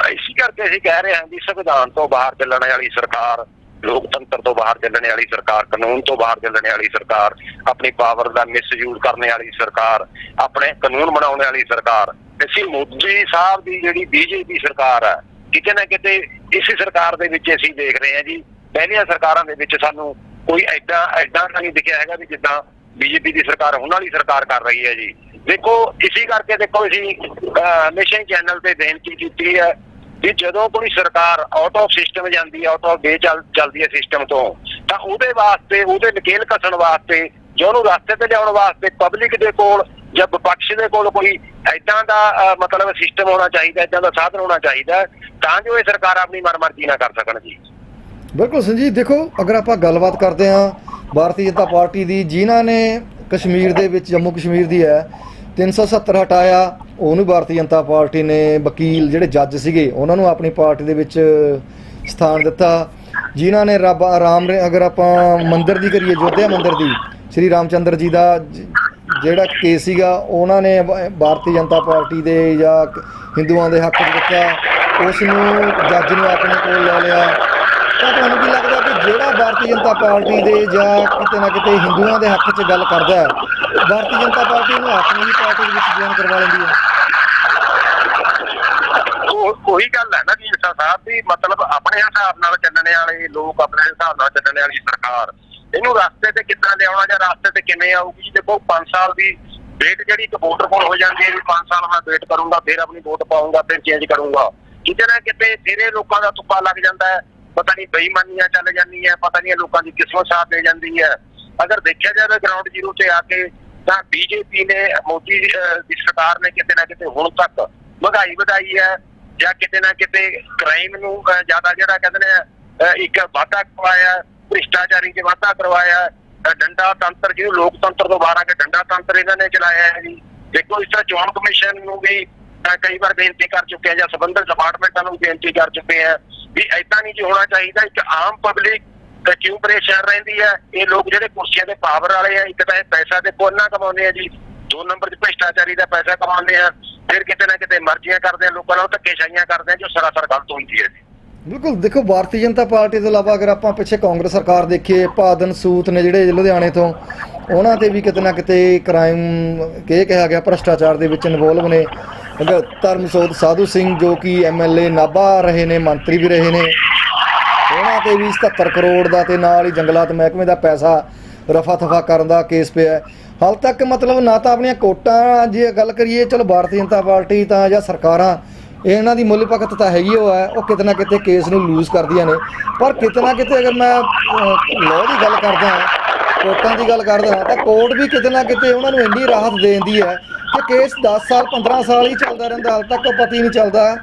ਇਸੇ ਕਰਕੇ ਅਸੀਂ ਕਹਿ ਰਹੇ ਹਾਂ ਵੀ ਸੰਵਿਧਾਨ ਤੋਂ ਬਾਹਰ ਚੱਲਣ ਵਾਲੀ ਸਰਕਾਰ ਲੋਕਤੰਤਰ ਤੋਂ ਬਾਹਰ ਚੱਲਣ ਵਾਲੀ ਸਰਕਾਰ ਕਾਨੂੰਨ ਤੋਂ ਬਾਹਰ ਚੱਲਣ ਵਾਲੀ ਸਰਕਾਰ ਆਪਣੀ ਪਾਵਰ ਦਾ ਮਿਸਯੂਜ਼ ਕਰਨ ਵਾਲੀ ਸਰਕਾਰ ਆਪਣੇ ਕਾਨੂੰਨ ਬਣਾਉਣ ਵਾਲੀ ਸਰਕਾਰ। ਅਸੀਂ ਮੋਦੀ ਸਾਹਿਬ ਦੀ ਜਿਹੜੀ ਬੀਜੇਪੀ ਸਰਕਾਰ ਹੈ ਕਿਤੇ ਨਾ ਕਿਤੇ ਇਸ ਸਰਕਾਰ ਦੇ ਵਿੱਚ ਅਸੀਂ ਦੇਖ ਰਹੇ ਹਾਂ ਜੀ। ਪਹਿਲੀਆਂ ਸਰਕਾਰਾਂ ਦੇ ਵਿੱਚ ਸਾਨੂੰ ਕੋਈ ਐਡਾ ਐਡਾ ਤਾਂ ਨਹੀਂ ਦਿਖਿਆ ਹੈਗਾ ਵੀ ਜਿੱਦਾਂ ਬੀਜੇਪੀ ਦੀ ਸਰਕਾਰ ਹੁਣ ਵਾਲੀ ਸਰਕਾਰ ਕਰ ਰਹੀ ਹੈ ਜੀ। ਦੇਖੋ ਇਸੇ ਕਰਕੇ ਦੇਖੋ ਅਸੀਂ ਅਹ, ਹਮੇਸ਼ਾ ਹੀ ਚੈਨਲ ਤੇ ਬੇਨਤੀ ਕੀਤੀ ਹੈ ਵੀ ਜਦੋਂ ਕੋਈ ਸਰਕਾਰ ਆਊਟ ਆਫ ਸਿਸਟਮ ਜਾਂਦੀ ਆਊਟ ਆਫ ਵੇ ਚੱਲਦੀ ਹੈ ਸਿਸਟਮ ਤੋਂ, ਤਾਂ ਉਹਦੇ ਵਾਸਤੇ, ਉਹਦੇ ਨਕੇਲ ਕੱਸਣ ਵਾਸਤੇ, ਜੋ ਉਹਨੂੰ ਰਸਤੇ ਤੇ ਲਿਆਉਣ ਵਾਸਤੇ ਪਬਲਿਕ ਦੇ ਕੋਲ ਜਾਂ ਵਿਪਕਸ਼ ਦੇ ਕੋਲ ਕੋਈ ਐਦਾਂ ਦਾ ਮਤਲਬ ਸਿਸਟਮ ਹੋਣਾ ਚਾਹੀਦਾ ਐਦਾਂ ਦਾ ਸਾਧਨ ਹੋਣਾ ਚਾਹੀਦਾ, ਤਾਂ ਜੋ ਇਹ ਸਰਕਾਰ ਆਪਣੀ ਮਨਮਰਜ਼ੀ ਨਾ ਕਰ ਸਕਣ ਜੀ। ਬਿਲਕੁਲ ਸੰਜੀਤ, ਦੇਖੋ, ਅਗਰ ਆਪਾਂ ਗੱਲਬਾਤ ਕਰਦੇ ਹਾਂ, ਭਾਰਤੀ ਜਨਤਾ ਪਾਰਟੀ ਦੀ, ਜਿਨ੍ਹਾਂ ਨੇ ਕਸ਼ਮੀਰ ਦੇ ਵਿੱਚ, ਜੰਮੂ ਕਸ਼ਮੀਰ ਦੀ ਹੈ 370 ਹਟਾਇਆ, ਉਹਨੂੰ ਭਾਰਤੀ ਜਨਤਾ ਪਾਰਟੀ ਨੇ ਵਕੀਲ ਜਿਹੜੇ ਜੱਜ ਸੀਗੇ, ਉਹਨਾਂ ਨੂੰ ਆਪਣੀ ਪਾਰਟੀ ਦੇ ਵਿੱਚ ਸਥਾਨ ਦਿੱਤਾ। ਜਿਨ੍ਹਾਂ ਨੇ ਰੱਬ ਆਰਾਮ ਅਗਰ ਆਪਾਂ ਮੰਦਿਰ ਦੀ ਕਰੀਏ ਜੋਧਿਆ ਮੰਦਿਰ ਦੀ, ਸ੍ਰੀ ਰਾਮਚੰਦਰ ਜੀ ਦਾ ਜਿਹੜਾ ਕੇਸ ਸੀਗਾ, ਉਹਨਾਂ ਨੇ ਭਾਰਤੀ ਜਨਤਾ ਪਾਰਟੀ ਦੇ ਜਾਂ ਹਿੰਦੂਆਂ ਦੇ ਹੱਕ 'ਚ ਦਿੱਤਾ। ਉਸ ਨੂੰ ਜੱਜ ਨੂੰ ਆਪਣੇ ਕੋਲ ਲੈ ਲਿਆ। ਤਾਂ ਤੁਹਾਨੂੰ ਕੀ ਲੱਗਦਾ ਕਿ ਜਿਹੜਾ ਭਾਰਤੀ ਜਨਤਾ ਪਾਰਟੀ ਦੇ ਜਾਂ ਕਿਤੇ ਨਾ ਕਿਤੇ ਹਿੰਦੂਆਂ ਦੇ ਹੱਕ 'ਚ ਗੱਲ ਕਰਦਾ ਹੈ ਭਾਰਤੀ ਜਨਤਾ ਪਾਰਟੀ ਨੂੰ ਆਪਣੀ ਹੀ ਪਾਰਟੀ ਦੇ ਵਿੱਚ ਜੁਆਇਨ ਕਰਵਾ ਲੈਂਦੀ ਹੈ। ਉਹ, ਉਹੀ ਗੱਲ ਹੈ ਨਾ ਜੀ ਇੰਸਾ ਸਾਹਿਬ ਵੀ ਮਤਲਬ ਆਪਣੇ ਹਿਸਾਬ ਨਾਲ ਚੱਲਣ ਵਾਲੇ ਲੋਕ, ਆਪਣੇ ਹਿਸਾਬ ਨਾਲ ਚੱਲਣ ਵਾਲੀ ਸਰਕਾਰ, ਇਹਨੂੰ ਰਸਤੇ ਤੇ ਕਿੱਦਾਂ ਲਿਆਉਣਾ ਜਾਂ ਰਸਤੇ ਤੇ ਕਿਵੇਂ ਆਊਗੀ, ਦੇਖੋ 5 ਸਾਲ ਦੀ ਵੇਟ ਜਿਹੜੀ ਇੱਕ ਵੋਟਰ ਕੋਲ ਹੋ ਜਾਂਦੀ ਹੈ ਵੀ 5 ਸਾਲ ਮੈਂ ਵੇਟ ਕਰੂੰਗਾ, ਫਿਰ ਆਪਣੀ ਵੋਟ ਪਾਉਂਗਾ ਫਿਰ ਚੇਂਜ ਕਰੂੰਗਾ। ਕਿਤੇ ਨਾ ਕਿਤੇ ਫਿਰ ਇਹ ਲੋਕਾਂ ਦਾ ਤੁੱਕਾ ਲੱਗ ਜਾਂਦਾ ਹੈ, ਪਤਾ ਨਹੀਂ ਬੇਈਮਾਨੀਆਂ ਚੱਲ ਜਾਂਦੀ ਹੈ ਪਤਾ ਨਹੀਂ ਇਹ ਲੋਕਾਂ ਦੀ ਕਿਸਮਤ ਸਾਥ ਦੇ ਜਾਂਦੀ ਹੈ। ਅਗਰ ਦੇਖਿਆ ਜਾਵੇ ਗਰਾਊਂਡ ਜ਼ੀਰੋ ਤੇ ਆ ਕੇ ਤਾਂ ਬੀਜੇਪੀ ਨੇ, ਮੋਦੀ ਦੀ ਸਰਕਾਰ ਨੇ ਕਿਤੇ ਨਾ ਕਿਤੇ ਹੁਣ ਤੱਕ ਮਹਿੰਗਾਈ ਵਧਾਈ ਹੈ ਜਾਂ ਕਿਤੇ ਨਾ ਕਿਤੇ ਕ੍ਰਾਈਮ ਨੂੰ ਜ਼ਿਆਦਾ ਜਿਹੜਾ ਕਹਿੰਦੇ ਨੇ ਇੱਕ ਵਾਧਾ ਕਰਵਾਇਆ, ਭ੍ਰਿਸ਼ਟਾਚਾਰੀ 'ਚ ਵਾਧਾ ਕਰਵਾਇਆ ਡੰਡਾ ਤੰਤਰ ਜਿਹਨੂੰ ਲੋਕਤੰਤਰ ਤੋਂ ਬਾਹਰ ਆ ਕੇ ਡੰਡਾ ਤੰਤਰ ਇਹਨਾਂ ਨੇ ਚਲਾਇਆ ਹੈ ਜੀ। ਦੇਖੋ, ਇਸ ਤਰ੍ਹਾਂ ਚੋਣ ਕਮਿਸ਼ਨ ਨੂੰ ਵੀ ਕਈ ਵਾਰ ਬੇਨਤੀ ਕਰ ਚੁੱਕੇ ਆ ਜਾਂ ਸੰਬੰਧਿਤ ਡਿਪਾਰਟਮੈਂਟਾਂ ਨੂੰ ਵੀ ਬੇਨਤੀ ਕਰ ਚੁੱਕੇ ਆ ਵੀ ਐਦਾਂ ਨਹੀਂ ਜੀ ਹੋਣਾ ਚਾਹੀਦਾ। ਇੱਕ ਆਮ ਪਬਲਿਕ ਕਿਉਂ ਪਰੇਸ਼ਾਨ ਰਹਿੰਦੀ ਹੈ ਇਹ ਲੋਕ ਜਿਹੜੇ ਕੁਰਸੀਆਂ ਦੇ ਪਾਵਰ ਵਾਲੇ ਆ, ਇੱਕ ਤਾਂ ਇਹ ਪੈਸਾ ਦੇ ਕੋਨਾ ਕਮਾਉਂਦੇ ਆ ਜੀ। ਦੋ ਨੰਬਰ 'ਚ ਭ੍ਰਿਸ਼ਟਾਚਾਰੀ ਦਾ ਪੈਸਾ ਕਮਾਉਂਦੇ ਆ, ਫਿਰ ਕਿਤੇ ਨਾ ਕਿਤੇ ਮਰਜ਼ੀਆਂ ਕਰਦੇ ਆ, ਲੋਕਾਂ ਨਾਲ ਧੱਕੇਸ਼ਾਹੀਆਂ ਕਰਦੇ ਆ, ਜੋ ਸਰਾਸਰ ਗਲਤ ਹੁੰਦੀ ਹੈ ਜੀ। ਬਿਲਕੁਲ, ਦੇਖੋ, ਭਾਰਤੀ ਜਨਤਾ ਪਾਰਟੀ ਤੋਂ ਇਲਾਵਾ ਅਗਰ ਆਪਾਂ ਪਿੱਛੇ ਕਾਂਗਰਸ ਸਰਕਾਰ ਦੇਖੀਏ, ਭਾਦਨ ਸੂਤ ਨੇ ਜਿਹੜੇ ਲੁਧਿਆਣੇ ਤੋਂ, ਉਹਨਾਂ ਤੇ ਵੀ ਕਿਤੇ ਨਾ ਕਿਤੇ ਕ੍ਰਾਈਮ ਕੇ ਕਿਹਾ ਗਿਆ, ਭ੍ਰਸ਼ਟਾਚਾਰ ਦੇ ਵਿੱਚ ਇਨਵੋਲਵ ਨੇ। ਧਰਮਸੋਤ ਸਾਧੂ ਸਿੰਘ ਜੋ ਕਿ ਐਮਐਲਏ ਨਾਭਾ ਰਹੇ ਨੇ, ਮੰਤਰੀ ਵੀ ਰਹੇ ਨੇ ਉਹਨਾਂ ਤੇ ਵੀ 77 ਕਰੋੜ ਦਾ ਤੇ ਨਾਲ ਹੀ ਜੰਗਲਾਤ ਮਹਿਕਮੇ ਦਾ ਪੈਸਾ ਰਫਾ ਤਫਾ ਕਰਨ ਦਾ ਕੇਸ ਪਿਆ ਹੈ। ਹਾਲ ਤੱਕ ਮਤਲਬ ਨਾ ਤਾਂ ਆਪਣੀਆਂ ਕੋਟਾਂ, ਜੇ ਗੱਲ ਕਰੀਏ, ਚਲੋ ਭਾਰਤੀ ਜਨਤਾ ਪਾਰਟੀ ਤਾਂ ਜਾਂ ਸਰਕਾਰਾਂ, ਇਹਨਾਂ ਦੀ ਮੁੱਲ ਭਗਤ ਤਾਂ ਹੈਗੀ ਉਹ ਹੈ, ਉਹ ਕਿਤੇ ਨਾ ਕਿਤੇ ਕੇਸ ਨੂੰ ਲੂਜ਼ ਕਰਦੀਆਂ ਨੇ ਪਰ ਕਿਤੇ ਨਾ ਕਿਤੇ ਅਗਰ ਮੈਂ ਲੋਅ ਦੀ ਗੱਲ ਕਰਦਾ ਕੋਰਟਾਂ ਦੀ ਗੱਲ ਕਰਦਾ, ਤਾਂ ਕੋਰਟ ਵੀ ਕਿਤੇ ਨਾ ਕਿਤੇ ਉਹਨਾਂ ਨੂੰ ਇੰਨੀ ਰਾਹਤ ਦੇ ਦਿੰਦੀ ਹੈ ਕਿ ਕੇਸ 10 ਸਾਲ 15 ਸਾਲ ਹੀ ਚੱਲਦਾ ਰਹਿੰਦਾ, ਹਾਲ ਤੱਕ ਪਤਾ ਹੀ ਨਹੀਂ ਚੱਲਦਾ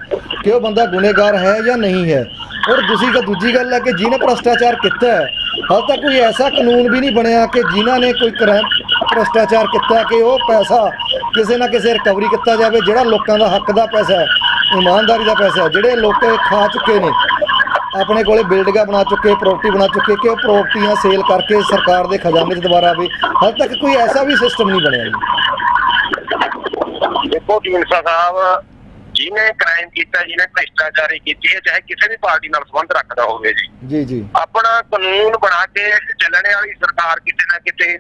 ਕਿ ਉਹ ਬੰਦਾ ਗੁਨੇਗਾਰ ਹੈ ਜਾਂ ਨਹੀਂ ਹੈ ਔਰ ਦੂਸਰੀ ਗੱਲ, ਦੂਜੀ ਗੱਲ ਹੈ ਕਿ ਜਿਹਨੇ ਭ੍ਰਸ਼ਟਾਚਾਰ ਕੀਤਾ ਹੈ, ਹਾਲ ਤੱਕ ਕੋਈ ਐਸਾ ਕਾਨੂੰਨ ਵੀ ਨਹੀਂ ਬਣਿਆ ਕਿ ਜਿਨ੍ਹਾਂ ਨੇ ਕੋਈ ਭ੍ਰਸ਼ਟਾਚਾਰ ਕੀਤਾ ਕਿ ਉਹ ਪੈਸਾ ਕਿਸੇ ਨਾ ਕਿਸੇ ਰਿਕਵਰੀ ਕੀਤਾ ਜਾਵੇ, ਜਿਹੜਾ ਲੋਕਾਂ ਦਾ ਹੱਕ ਦਾ ਪੈਸਾ ਹੈ, ਇਮਾਨਦਾਰੀ ਦਾ ਪੈਸਾ ਹੈ, ਜਿਹੜੇ ਲੋਕ ਖਾ ਚੁੱਕੇ ਨੇ, ਆਪਣੇ ਕੋਲੇ ਬਿਲਡਿੰਗਾਂ ਬਣਾ ਚੁੱਕੇ ਪ੍ਰੋਪਰਟੀ ਬਣਾ ਚੁੱਕੇ ਕਿ ਉਹ ਪ੍ਰੋਪਰਟੀਆਂ ਸੇਲ ਕਰਕੇ ਸਰਕਾਰ ਦੇ ਖਜ਼ਾਨੇ 'ਚ ਦੁਬਾਰਾ ਆਵੇ, ਹਾਲ ਤੱਕ ਕੋਈ ਐਸਾ ਵੀ ਸਿਸਟਮ ਨਹੀਂ ਬਣਿਆ ਜੀ। ਦੇਖੋ, ਢੀਂਡਸਾ ਸਾਹਿਬ ਜਿਹਨੇ ਕ੍ਰਾਈਮ ਕੀਤਾ ਜਿਹਨੇ ਭ੍ਰਿਸ਼ਟਾਚਾਰੀ ਕੀਤੀ ਹੈ ਚਾਹੇ ਕਿਸੇ ਵੀ ਪਾਰਟੀ ਨਾਲ ਸੰਬੰਧ ਰੱਖਦਾ ਹੋਵੇ ਜੀ। ਜੀ ਜੀ। ਆਪਣਾ ਕਾਨੂੰਨ ਬਣਾ ਕੇ ਚੱਲਣੇ ਵਾਲੀ ਸਰਕਾਰ ਕਿਤੇ ਨਾ ਕਿਤੇ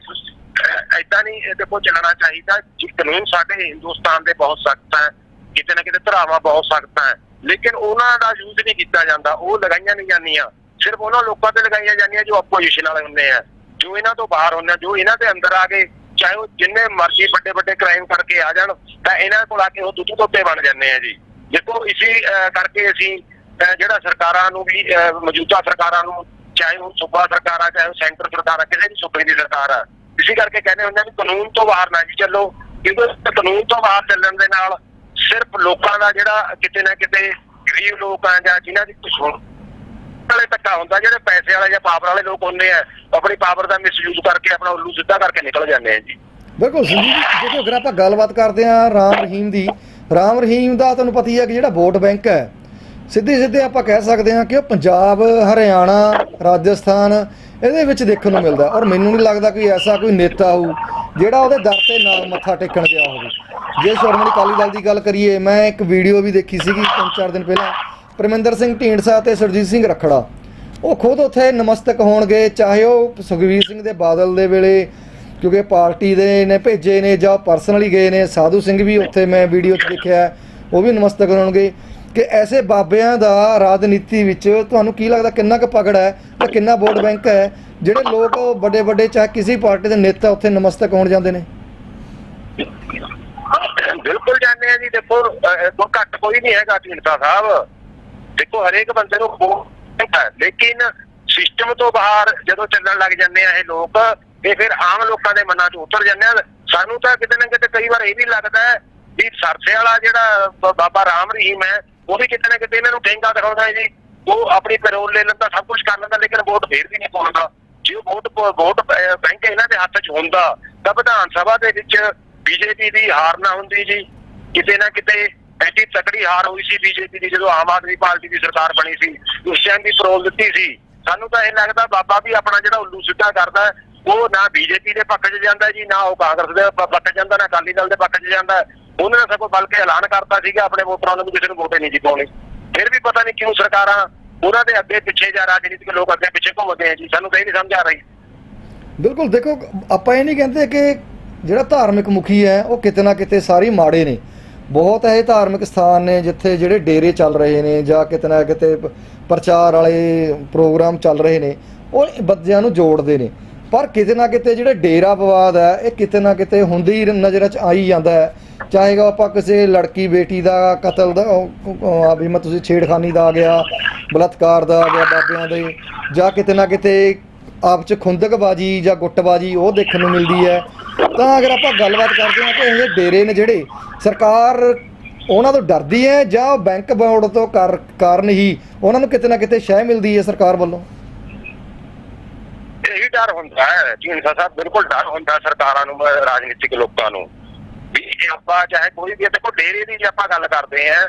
ਐਦਾਂ ਨਹੀਂ ਇਹਦੇ ਕੋਲ ਚੱਲਣਾ ਚਾਹੀਦਾ ਜੀ। ਕਾਨੂੰਨ ਸਾਡੇ ਹਿੰਦੁਸਤਾਨ ਦੇ ਬਹੁਤ ਸਖਤ ਹੈ ਕਿਤੇ ਨਾ ਕਿਤੇ ਧਰਾਵਾਂ ਬਹੁਤ ਸਖਤ ਹੈ। ਲੇਕਿਨ ਉਹਨਾਂ ਦਾ ਯੂਜ਼ ਨਹੀਂ ਕੀਤਾ ਜਾਂਦਾ ਉਹ ਲਗਾਈਆਂ ਨਹੀਂ ਜਾਂਦੀਆਂ। ਸਿਰਫ ਉਹਨਾਂ ਲੋਕਾਂ ਤੇ ਲਗਾਈਆਂ ਜਾਂਦੀਆਂ ਜੋ ਆਪੋਜੀਸ਼ਨ ਵਾਲੇ ਹੁੰਦੇ ਆ ਜੋ ਇਹਨਾਂ ਤੋਂ ਬਾਹਰ ਹੁੰਦੇ ਆ ਜੋ ਇਹਨਾਂ ਦੇ ਅੰਦਰ ਆ ਗਏ ਚਾਹੇ ਉਹ ਜਿੰਨੇ ਮਰਜ਼ੀ ਵੱਡੇ ਵੱਡੇ ਕ੍ਰਾਈਮ ਕਰਕੇ ਆ ਜਾਣ, ਤਾਂ ਇਹਨਾਂ ਕੋਲ ਆ ਕੇ ਉਹ ਦੁੱਧ ਤੋਤੇ ਬਣ ਜਾਂਦੇ ਆ ਜੀ। ਦੇਖੋ, ਇਸੇ ਕਰਕੇ ਅਸੀਂ ਜਿਹੜਾ ਸਰਕਾਰਾਂ ਨੂੰ ਵੀ ਮੌਜੂਦਾ ਸਰਕਾਰਾਂ ਨੂੰ, ਚਾਹੇ ਉਹ ਸੂਬਾ ਸਰਕਾਰ ਆ, ਚਾਹੇ ਉਹ ਸੈਂਟਰ ਸਰਕਾਰ ਆ, ਕਿਸੇ ਵੀ ਸੂਬੇ ਦੀ ਸਰਕਾਰ ਆ, ਇਸੇ ਕਰਕੇ ਕਹਿੰਦੇ ਹੁੰਦੇ ਆ ਵੀ ਕਾਨੂੰਨ ਤੋਂ ਬਾਹਰ ਨਾ ਜੀ ਚੱਲੋ, ਕਿਉਂਕਿ ਕਾਨੂੰਨ ਤੋਂ ਬਾਹਰ ਚੱਲਣ ਦੇ ਨਾਲ ਸਿਰਫ ਲੋਕਾਂ ਦਾ ਜਿਹੜਾ ਕਿਤੇ ਨਾ ਕਿਤੇ ਗਰੀਬ ਲੋਕ ਆ ਜਾਂ ਜਿਨ੍ਹਾਂ ਦੀ ਕੁਛ ਵਾਲੇ ਧੱਕਾ ਹੁੰਦਾ, ਜਿਹੜੇ ਪੈਸੇ ਵਾਲੇ ਜਾਂ ਪਾਵਰ ਵਾਲੇ ਲੋਕ ਹੁੰਦੇ ਆ, ਆਪਣੀ ਪਾਵਰ ਦਾ ਮਿਸਯੂਜ਼ ਕਰਕੇ ਆਪਣਾ ਉੱਲੂ ਸਿੱਧਾ ਕਰਕੇ ਨਿਕਲ ਜਾਂਦੇ ਆ ਜੀ। ਬਿਲਕੁਲ ਸੰਜੀਵ ਜੀ, ਦੇਖੋ, ਅਗਰ ਆਪਾਂ ਗੱਲਬਾਤ ਕਰਦੇ ਹਾਂ ਰਾਮ ਰਹੀਮ ਦੀ, ਰਾਮ ਰਹੀਮ ਦਾ ਤੁਹਾਨੂੰ ਪਤਾ ਹੀ ਹੈ ਕਿ ਜਿਹੜਾ ਵੋਟ ਬੈਂਕ ਹੈ ਸਿੱਧੇ ਸਿੱਧੇ ਆਪਾਂ ਕਹਿ ਸਕਦੇ ਹਾਂ ਕਿ ਉਹ ਪੰਜਾਬ, ਹਰਿਆਣਾ, ਰਾਜਸਥਾਨ, ਇਹਦੇ ਵਿੱਚ ਦੇਖਣ ਨੂੰ ਮਿਲਦਾ। ਔਰ ਮੈਨੂੰ ਨਹੀਂ ਲੱਗਦਾ ਕੋਈ ਐਸਾ ਕੋਈ ਨੇਤਾ ਹੋਊ, ਜਿਹੜਾ ਉਹਦੇ ਦਰ ਤੇ ਨਾਲ ਮੱਥਾ ਟੇਕਣ ਗਿਆ ਹੋਵੇ। ਜੇ ਸ਼੍ਰੋਮਣੀ ਅਕਾਲੀ ਦਲ ਦੀ ਗੱਲ ਕਰੀਏ, ਮੈਂ ਇੱਕ ਵੀਡੀਓ ਵੀ ਦੇਖੀ ਸੀਗੀ ਤਿੰਨ ਚਾਰ ਦਿਨ ਪਹਿਲਾਂ ਪਰਮਿੰਦਰ ਸਿੰਘ ਢੀਂਡਸਾ ਤੇ ਸੁਰਜੀਤ ਸਿੰਘ ਰੱਖੜਾ। ਉਹ ਖੁਦ ਉੱਥੇ ਨਮਸਤਕ ਹੋਣਗੇ, ਚਾਹੇ ਉਹ ਸੁਖਵੀਰ ਸਿੰਘ ਦੇ ਬਾਦਲ ਦੇ ਵੇਲੇ, ਕਿਉਂਕਿ ਪਾਰਟੀ ਦੇ ਨੇ ਭੇਜੇ ਨੇ ਜਾਂ ਪਰਸਨਲੀ ਗਏ ਨੇ, ਸਾਧੂ ਸਿੰਘ ਵੀ ਉੱਥੇ ਮੈਂ ਵੀਡੀਓ 'ਚ ਦੇਖਿਆ ਉਹ ਵੀ ਨਮਸਤਕ ਹੋਣਗੇ। ਕਿ ਐਸੇ ਬਾਬਿਆਂ ਦਾ ਰਾਜਨੀਤੀ ਵਿੱਚ ਤੁਹਾਨੂੰ ਕੀ ਲੱਗਦਾ ਕਿੰਨਾ ਕੁ ਪਕੜ ਹੈ ਤੇ ਕਿੰਨਾ ਵੋਟ ਬੈਂਕ ਹੈ, ਜਿਹੜੇ ਲੋਕ ਵੱਡੇ ਵੱਡੇ ਚਾਹੇ ਕਿਸੇ ਪਾਰਟੀ ਦੇ ਨੇਤਾ ਉੱਥੇ ਨਮਸਤਕ ਹੋਣ ਜਾਂਦੇ ਨੇ? ਬਿਲਕੁਲ ਜਾਣਦੇ ਆ ਜੀ, ਦੇਖੋ ਕੋਈ ਘੱਟ ਕੋਈ ਨਹੀਂ ਹੈਗਾ ਢੀਂਡਸਾ ਸਾਹਿਬ। ਦੇਖੋ, ਹਰੇਕ ਬੰਦੇ ਨੂੰ ਵੋਟ ਲੇਕਿਨ ਸਿਸਟਮ ਤੋਂ ਬਾਹਰ ਜਦੋਂ ਚੱਲਣ ਲੱਗ ਜਾਂਦੇ ਆ ਇਹ ਲੋਕ, ਇਹ ਫਿਰ ਆਮ ਲੋਕਾਂ ਦੇ ਮਨਾਂ 'ਚ ਉਤਰ ਜਾਂਦੇ ਆ। ਸਾਨੂੰ ਤਾਂ ਕਿਤੇ ਨਾ ਕਿਤੇ ਕਈ ਵਾਰ ਇਹ ਵੀ ਲੱਗਦਾ ਵੀ ਸਰਸੇ ਵਾਲਾ ਜਿਹੜਾ ਬਾਬਾ ਰਾਮ ਰਹੀਮ ਹੈ, ਉਹ ਵੀ ਕਿਤੇ ਨਾ ਕਿਤੇ ਇਹਨਾਂ ਨੂੰ ਠੇਂਗਾ ਦਿਖਾਉਂਦਾ ਹੈ ਜੀ। ਉਹ ਆਪਣੀ ਪੈਰੋਲ ਲੈ ਲੈਂਦਾ, ਸਭ ਕੁਝ ਕਰ ਲੈਂਦਾ, ਲੇਕਿਨ ਵੋਟ ਫੇਰ ਵੀ ਨਹੀਂ ਪਾਉਂਦਾ। ਜੇ ਉਹ ਵੋਟ ਵੋਟ ਬੈਂਕ ਇਹਨਾਂ ਦੇ ਹੱਥ 'ਚ ਹੁੰਦਾ, ਤਾਂ ਵਿਧਾਨ ਸਭਾ ਦੇ ਵਿੱਚ ਬੀਜੇਪੀ ਦੀ ਹਾਰ ਨਾ ਹੁੰਦੀ ਜੀ। ਕਿਤੇ ਨਾ ਕਿਤੇ ਐਡੀ ਤਕੜੀ ਹਾਰ ਹੋਈ ਸੀ ਬੀਜੇਪੀ ਦੀ ਜਦੋਂ ਆਮ ਆਦਮੀ ਪਾਰਟੀ ਦੀ ਸਰਕਾਰ ਬਣੀ ਸੀ, ਉਸ ਟਾਈਮ ਵੀ ਪਰੋਲ ਦਿੱਤੀ ਸੀ। ਸਾਨੂੰ ਤਾਂ ਇਹ ਲੱਗਦਾ ਬਾਬਾ ਵੀ ਆਪਣਾ ਜਿਹੜਾ ਉੱਲੂ ਸਿੱਧਾ ਕਰਦਾ ਉਹ ਨਾ ਬੀਜੇਪੀ ਦੇ ਪੱਖ 'ਚ ਜਾਂਦਾ ਜੀ, ਨਾ ਉਹ ਕਾਂਗਰਸ ਦੇ ਪੱਖ 'ਚ ਜਾਂਦਾ, ਨਾ ਅਕਾਲੀ ਦਲ ਦੇ ਪੱਖ 'ਚ ਜਾਂਦਾ। ਉਹਨਾਂ ਨੇ ਸਗੋਂ ਬਲਕਿ ਐਲਾਨ ਕਰਤਾ ਸੀਗਾ, ਆਪਣੇ ਵੋਟਰਾਂ ਨੂੰ ਕਿਸੇ ਨੂੰ ਵੋਟੇ ਨਹੀਂ ਜੀ ਫਿਰ ਵੀ ਪਤਾ ਨਹੀਂ ਕਿਉਂ ਸਰਕਾਰਾਂ ਉਹਨਾਂ ਦੇ ਅੱਗੇ ਪਿੱਛੇ ਜਾਂ ਰਾਜਨੀਤਿਕ ਲੋਕ ਅੱਗੇ ਪਿੱਛੇ ਘੁੰਮਦੇ ਆ ਜੀ, ਸਾਨੂੰ ਤਾਂ ਇਹ ਨਹੀਂ ਸਮਝ ਆ ਰਹੀ। ਬਿਲਕੁਲ, ਦੇਖੋ, ਆਪਾਂ ਇਹ ਨਹੀਂ ਕਹਿੰਦੇ ਕਿ ਜਿਹੜਾ ਧਾਰਮਿਕ ਮੁਖੀ ਹੈ, ਉਹ ਕਿਤੇ ਨਾ ਕਿਤੇ ਸਾਰੇ ਮਾੜੇ ਨੇ। ਬਹੁਤ ਇਹ ਧਾਰਮਿਕ ਸਥਾਨ ਨੇ ਜਿੱਥੇ ਜਿਹੜੇ ਡੇਰੇ ਚੱਲ ਰਹੇ ਨੇ ਜਾਂ ਕਿਤੇ ਨਾ ਕਿਤੇ ਪ੍ਰਚਾਰ ਵਾਲੇ ਪ੍ਰੋਗਰਾਮ ਚੱਲ ਰਹੇ ਨੇ, ਉਹ ਬੱਚਿਆਂ ਨੂੰ ਜੋੜਦੇ ਨੇ। ਪਰ ਕਿਤੇ ਨਾ ਕਿਤੇ ਜਿਹੜਾ ਡੇਰਾ ਵਿਵਾਦ ਹੈ, ਇਹ ਕਿਤੇ ਨਾ ਕਿਤੇ ਹੁੰਦੀ ਹੀ ਨਜ਼ਰ 'ਚ ਆਈ ਜਾਂਦਾ ਹੈ। ਚਾਹੇ ਆਪਾਂ ਕਿਸੇ ਲੜਕੀ ਬੇਟੀ ਦਾ ਕਤਲ ਦਾ ਆ ਵੀ ਮੈਂ ਤੁਸੀਂ ਛੇੜਖਾਨੀ ਦਾ ਆ ਗਿਆ, ਬਲਾਤਕਾਰ ਦਾ ਆ ਗਿਆ, ਬਾਬਿਆਂ ਦੇ, ਜਾਂ ਕਿਤੇ ਨਾ ਕਿਤੇ ਆਪ ਚ ਖੁੰਦਕਬਾਜੀ ਜਾਂ ਗੁੱਟਬਾਜੀ ਉਹ ਦੇਖਣ ਨੂੰ ਮਿਲਦੀ ਹੈ। ਤਾਂ ਅਗਰ ਆਪਾਂ ਗੱਲਬਾਤ ਕਰਦੇ ਹਾਂ ਕਿ ਇਹ ਡੇਰੇ ਨੇ ਜਿਹੜੇ ਸਰਕਾਰ ਉਹਨਾਂ ਤੋਂ ਡਰਦੀ ਹੈ ਜਾਂ ਬੈਂਕ ਬੋਰਡ ਤੋਂ ਕਾਰਨ ਹੀ ਉਹਨਾਂ ਨੂੰ ਕਿਤੇ ਨਾ ਕਿਤੇ ਸ਼ਹਿ ਮਿਲਦੀ ਹੈ ਸਰਕਾਰ ਵੱਲੋਂ? ਇਹੀ ਡਰ ਹੁੰਦਾ ਹੈ। ਢੀਂਡਸਾ ਸਾਹਿਬ ਬਿਲਕੁਲ ਡਰ ਹੁੰਦਾ ਸਰਕਾਰਾਂ ਨੂੰ ਰਾਜਨੀਤਿਕ ਲੋਕਾਂ ਨੂੰ। ਵੀ ਆਪਾਂ ਚਾਹੇ ਕੋਈ ਵੀ ਦੇਖੋ ਡੇਰੇ ਦੀ ਜੇ ਆਪਾਂ ਗੱਲ ਕਰਦੇ ਆਂ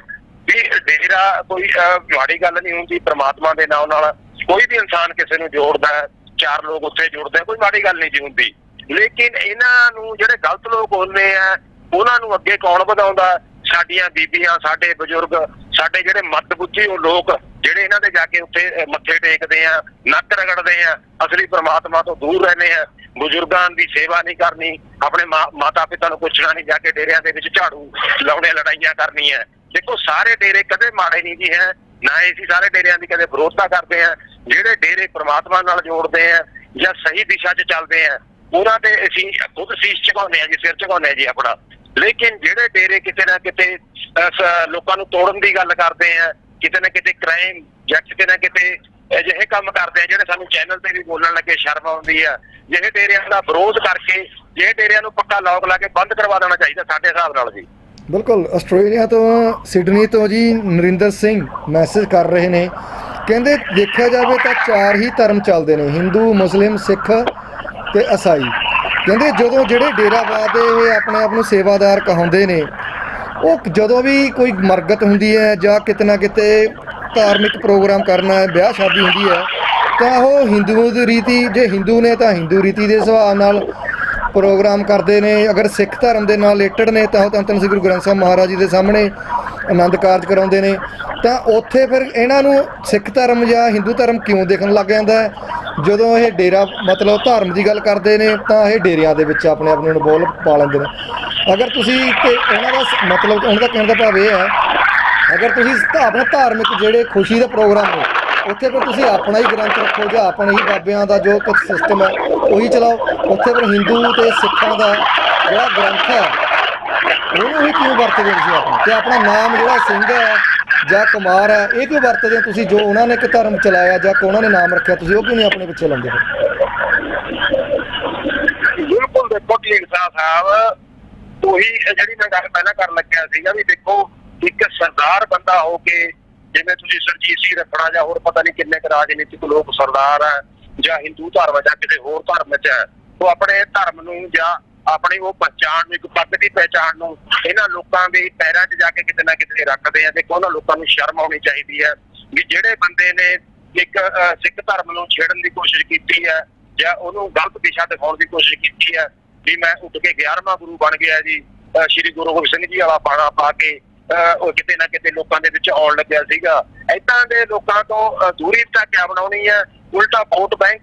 ਵੀ ਡੇਰਾ ਕੋਈ ਮਾੜੀ ਗੱਲ ਨਹੀਂ ਹੁੰਦੀ ਪ੍ਰਮਾਤਮਾ ਦੇ ਨਾਮ ਨਾਲ ਕੋਈ ਵੀ ਇਨਸਾਨ ਕਿਸੇ ਨੂੰ ਜੋੜਦਾ ਹੈ, ਚਾਰ ਲੋਕ ਉੱਥੇ ਜੁੜਦੇ ਆ, ਕੋਈ ਮਾੜੀ ਗੱਲ ਨਹੀਂ ਜੀ ਹੁੰਦੀ। ਲੇਕਿਨ ਇਹਨਾਂ ਨੂੰ ਜਿਹੜੇ ਗਲਤ ਲੋਕ ਹੁੰਦੇ ਆ ਉਹਨਾਂ ਨੂੰ ਅੱਗੇ ਕੌਣ ਵਧਾਉਂਦਾ? ਸਾਡੀਆਂ ਬੀਬੀਆਂ ਸਾਡੇ ਬਜ਼ੁਰਗ ਸਾਡੇ ਜਿਹੜੇ ਮੱਧ ਬੁੱਧੀ ਉਹ ਲੋਕ ਜਿਹੜੇ ਇਹਨਾਂ ਦੇ ਜਾ ਕੇ ਉੱਥੇ ਮੱਥੇ ਟੇਕਦੇ ਆ ਨੱਕ ਰਗੜਦੇ ਆ ਅਸਲੀ ਪ੍ਰਮਾਤਮਾ ਤੋਂ ਦੂਰ ਰਹਿੰਦੇ ਆ। ਬਜ਼ੁਰਗਾਂ ਦੀ ਸੇਵਾ ਨਹੀਂ ਕਰਨੀ ਆਪਣੇ ਮਾਤਾ ਪਿਤਾ ਨੂੰ ਪੁੱਛਣਾ ਨਹੀਂ ਜਾ ਕੇ ਡੇਰਿਆਂ ਦੇ ਵਿੱਚ ਝਾੜੂ ਲਾਉਣੇ ਲੜਾਈਆਂ ਕਰਨੀਆਂ। ਦੇਖੋ ਸਾਰੇ ਡੇਰੇ ਕਦੇ ਮਾੜੇ ਨਹੀਂ ਜੀ ਹੈ ਨਾ ਹੀ ਅਸੀਂ ਸਾਰੇ ਡੇਰਿਆਂ ਦੀ ਕਦੇ ਵਿਰੋਧਤਾ ਕਰਦੇ ਆ ਜਿਹੜੇ ਡੇਰੇ ਪ੍ਰਮਾਤਮਾ ਨਾਲ ਜੋੜਦੇ ਆ ਜਾਂ ਸਹੀ ਦਿਸ਼ਾ 'ਚ ਚੱਲਦੇ ਆ, ਉਹਨਾਂ ਤੇ ਅਸੀਂ ਖੁਦ ਸੀਸ ਝੁਕਾਉਂਦੇ ਆ ਜੀ, ਸਿਰ ਝੁਕਾਉਂਦੇ ਆ ਜੀ ਆਪਣਾ। ਲੇਕਿਨ ਜਿਹੜੇ ਡੇਰੇ ਕਿਤੇ ਨਾ ਕਿਤੇ ਲੋਕਾਂ ਨੂੰ ਤੋੜਨ ਦੀ ਗੱਲ ਕਰਦੇ ਆ, ਕਿਤੇ ਨਾ ਕਿਤੇ ਕ੍ਰਾਈਮ ਜਾਂ ਕਿਤੇ ਨਾ ਕਿਤੇ ਅਜਿਹੇ ਕੰਮ ਕਰਦੇ ਆ, ਜਿਹੜੇ ਸਾਨੂੰ ਚੈਨਲ ਤੇ ਵੀ ਬੋਲਣ ਲੱਗੇ, ਸ਼ਰਮ ਆਉਂਦੀ ਆ। ਜਿਹੇ ਡੇਰਿਆਂ ਦਾ ਵਿਰੋਧ ਕਰਕੇ, ਜਿਹੇ ਡੇਰਿਆਂ ਨੂੰ ਪੱਕਾ ਲੌਕ ਲਾ ਕੇ ਬੰਦ ਕਰਵਾ ਦੇਣਾ ਚਾਹੀਦਾ ਸਾਡੇ ਹਿਸਾਬ ਨਾਲ ਜੀ। ਬਿਲਕੁਲ, ਆਸਟ੍ਰੇਲੀਆ ਤੋਂ, ਸਿਡਨੀ ਤੋਂ ਜੀ ਨਰਿੰਦਰ ਸਿੰਘ ਮੈਸੇਜ ਕਰ ਰਹੇ ਨੇ। ਕਹਿੰਦੇ ਦੇਖਿਆ ਜਾਵੇ ਤਾਂ ਚਾਰ ਹੀ ਧਰਮ ਚੱਲਦੇ ਨੇ, ਹਿੰਦੂ, ਮੁਸਲਿਮ, ਸਿੱਖ ਤੇ ਈਸਾਈ। ਕਹਿੰਦੇ ਜਦੋਂ ਜਿਹੜੇ ਡੇਰਾਵਾਦ ਇਹ ਆਪਣੇ ਆਪ ਨੂੰ ਸੇਵਾਦਾਰ ਕਹਾਉਂਦੇ ਨੇ, ਉਹ ਜਦੋਂ ਵੀ ਕੋਈ ਮਰਗਤ ਹੁੰਦੀ ਹੈ ਜਾਂ ਕਿਤੇ ਨਾ ਕਿਤੇ ਧਾਰਮਿਕ ਪ੍ਰੋਗਰਾਮ ਕਰਨਾ ਹੈ ਵਿਆਹ ਸ਼ਾਦੀ ਹੁੰਦੀ ਹੈ, ਤਾਂ ਉਹ ਹਿੰਦੂ ਦੀ ਰੀਤੀ, ਜੇ ਹਿੰਦੂ ਨੇ ਤਾਂ ਹਿੰਦੂ ਰੀਤੀ ਦੇ ਹਿਸਾਬ ਨਾਲ ਪ੍ਰੋਗਰਾਮ ਕਰਦੇ ਨੇ। ਅਗਰ ਸਿੱਖ ਧਰਮ ਦੇ ਨਾਲ ਰਿਲੇਟਡ ਨੇ ਤਾਂ ਉਹ ਧੰਨ ਧੰਨ ਸ੍ਰੀ ਗੁਰੂ ਗ੍ਰੰਥ ਸਾਹਿਬ ਮਹਾਰਾਜ ਜੀ ਦੇ ਸਾਹਮਣੇ ਆਨੰਦ ਕਾਰਜ ਕਰਾਉਂਦੇ ਨੇ। ਤਾਂ ਉੱਥੇ ਫਿਰ ਇਹਨਾਂ ਨੂੰ ਸਿੱਖ ਧਰਮ ਜਾਂ ਹਿੰਦੂ ਧਰਮ ਕਿਉਂ ਦੇਖਣ ਲੱਗ ਜਾਂਦਾ ਹੈ? ਜਦੋਂ ਇਹ ਡੇਰਾ, ਮਤਲਬ ਧਰਮ ਦੀ ਗੱਲ ਕਰਦੇ ਨੇ, ਤਾਂ ਇਹ ਡੇਰਿਆਂ ਦੇ ਵਿੱਚ ਆਪਣੇ ਆਪ ਨੂੰ ਇਨਵੋਲਵ ਪਾ ਲੈਂਦੇ ਨੇ। ਅਗਰ ਤੁਸੀਂ ਤੇ ਉਹਨਾਂ ਦਾ ਸ- ਮਤਲਬ ਉਹਨਾਂ ਦਾ ਕਹਿਣ ਦਾ ਭਾਵ ਇਹ ਹੈ, ਅਗਰ ਤੁਸੀਂ ਆਪਣਾ ਧਾਰਮਿਕ ਜਿਹੜੇ ਖੁਸ਼ੀ ਦਾ ਪ੍ਰੋਗਰਾਮ ਨੇ, ਉੱਥੇ ਫਿਰ ਤੁਸੀਂ ਆਪਣਾ ਹੀ ਗ੍ਰੰਥ ਰੱਖੋ ਜਾਂ ਆਪਣੇ ਹੀ ਬਾਬਿਆਂ ਦਾ ਜੋ ਕੁਝ ਸਿਸਟਮ ਹੈ, ਉਹੀ ਚਲਾਓ। ਉੱਥੇ ਫਿਰ ਹਿੰਦੂ ਤੇ ਸਿੱਖਾਂ ਦਾ ਜਿਹੜਾ ਗ੍ਰੰਥ ਹੈ ਉਹਨੂੰ ਹੀ ਕਿਉਂ ਵਰਤਦੇ ਹੋ ਤੁਸੀਂ ਆਪਣਾ? ਤੇ ਆਪਣਾ ਨਾਮ ਜਿਹੜਾ ਸਿੰਘ ਹੈ ਜਾਂ ਕੁਮਾਰ ਹੈ, ਇਹ ਕਿਉਂ ਵਰਤਦੇ ਹੋ ਤੁਸੀਂ? ਜੋ ਉਹਨਾਂ ਨੇ ਇੱਕ ਧਰਮ ਚਲਾਇਆ ਜਾਂ ਉਹਨਾਂ ਨੇ ਨਾਮ ਰੱਖਿਆ, ਤੁਸੀਂ ਉਹ ਕਿਉਂ ਨਹੀਂ ਆਪਣੇ ਪਿੱਛੇ ਲਾਉਂਦੇ? ਬਿਲਕੁਲ ਦੇਖੋ ਢੀਂਡਸਾ ਸਾਹਿਬ, ਉਹੀ ਜਿਹੜੀ ਮੈਂ ਗੱਲ ਪਹਿਲਾਂ ਕਰਨ ਲੱਗਿਆ ਸੀਗਾ ਵੀ ਦੇਖੋ, ਇੱਕ ਸਰਦਾਰ ਬੰਦਾ ਹੋ ਕੇ ਜਿਵੇਂ ਤੁਸੀਂ ਸਰਜੀਤ ਸਿੰਘ ਰੱਖਣਾ ਜਾਂ ਹੋਰ ਪਤਾ ਨਹੀਂ ਕਿੰਨੇ ਕੁ ਰਾਜਨੀਤਿਕ ਲੋਕ ਸਰਦਾਰ ਹੈ ਜਾਂ ਹਿੰਦੂ ਧਰਮ ਜਾਂ ਕਿਸੇ ਹੋਰ ਧਰਮ 'ਚ ਹੈ, ਉਹ ਆਪਣੇ ਧਰਮ ਨੂੰ ਜਾਂ ਆਪਣੀ ਉਹ ਪਛਾਣ ਨੂੰ, ਇੱਕ ਪੱਗ ਦੀ ਪਹਿਚਾਣ ਨੂੰ ਇਹਨਾਂ ਲੋਕਾਂ ਦੇ ਪੈਰਾਂ 'ਚ ਜਾ ਕੇ ਕਿਤੇ ਨਾ ਕਿਤੇ ਰੱਖਦੇ ਆ ਦੇਖੋ ਉਹਨਾਂ ਲੋਕਾਂ ਨੂੰ ਸ਼ਰਮ ਆਉਣੀ ਚਾਹੀਦੀ ਹੈ ਵੀ ਜਿਹੜੇ ਬੰਦੇ ਨੇ ਇੱਕ ਸਿੱਖ ਧਰਮ ਨੂੰ ਛੇੜਨ ਦੀ ਕੋਸ਼ਿਸ਼ ਕੀਤੀ ਹੈ ਜਾਂ ਉਹਨੂੰ ਗਲਤ ਦਿਸ਼ਾ ਦਿਖਾਉਣ ਦੀ ਕੋਸ਼ਿਸ਼ ਕੀਤੀ ਹੈ ਵੀ ਮੈਂ ਉੱਠ ਕੇ 11ਵਾਂ ਗੁਰੂ ਬਣ ਗਿਆ ਜੀ ਸ਼੍ਰੀ ਗੁਰੂ ਗੋਬਿੰਦ ਸਿੰਘ ਜੀ ਵਾਲਾ ਬਾਣਾ ਪਾ ਕੇ, ਅਹ, ਉਹ ਕਿਤੇ ਨਾ ਕਿਤੇ ਲੋਕਾਂ ਦੇ ਵਿੱਚ ਆਉਣ ਲੱਗਿਆ ਸੀਗਾ। ਏਦਾਂ ਦੇ ਲੋਕਾਂ ਤੋਂ ਦੂਰੀ ਤਾਂ ਕਿਆ ਬਣਾਉਣੀ ਹੈ? ਉਲਟਾ ਵੋਟ ਬੈਂਕ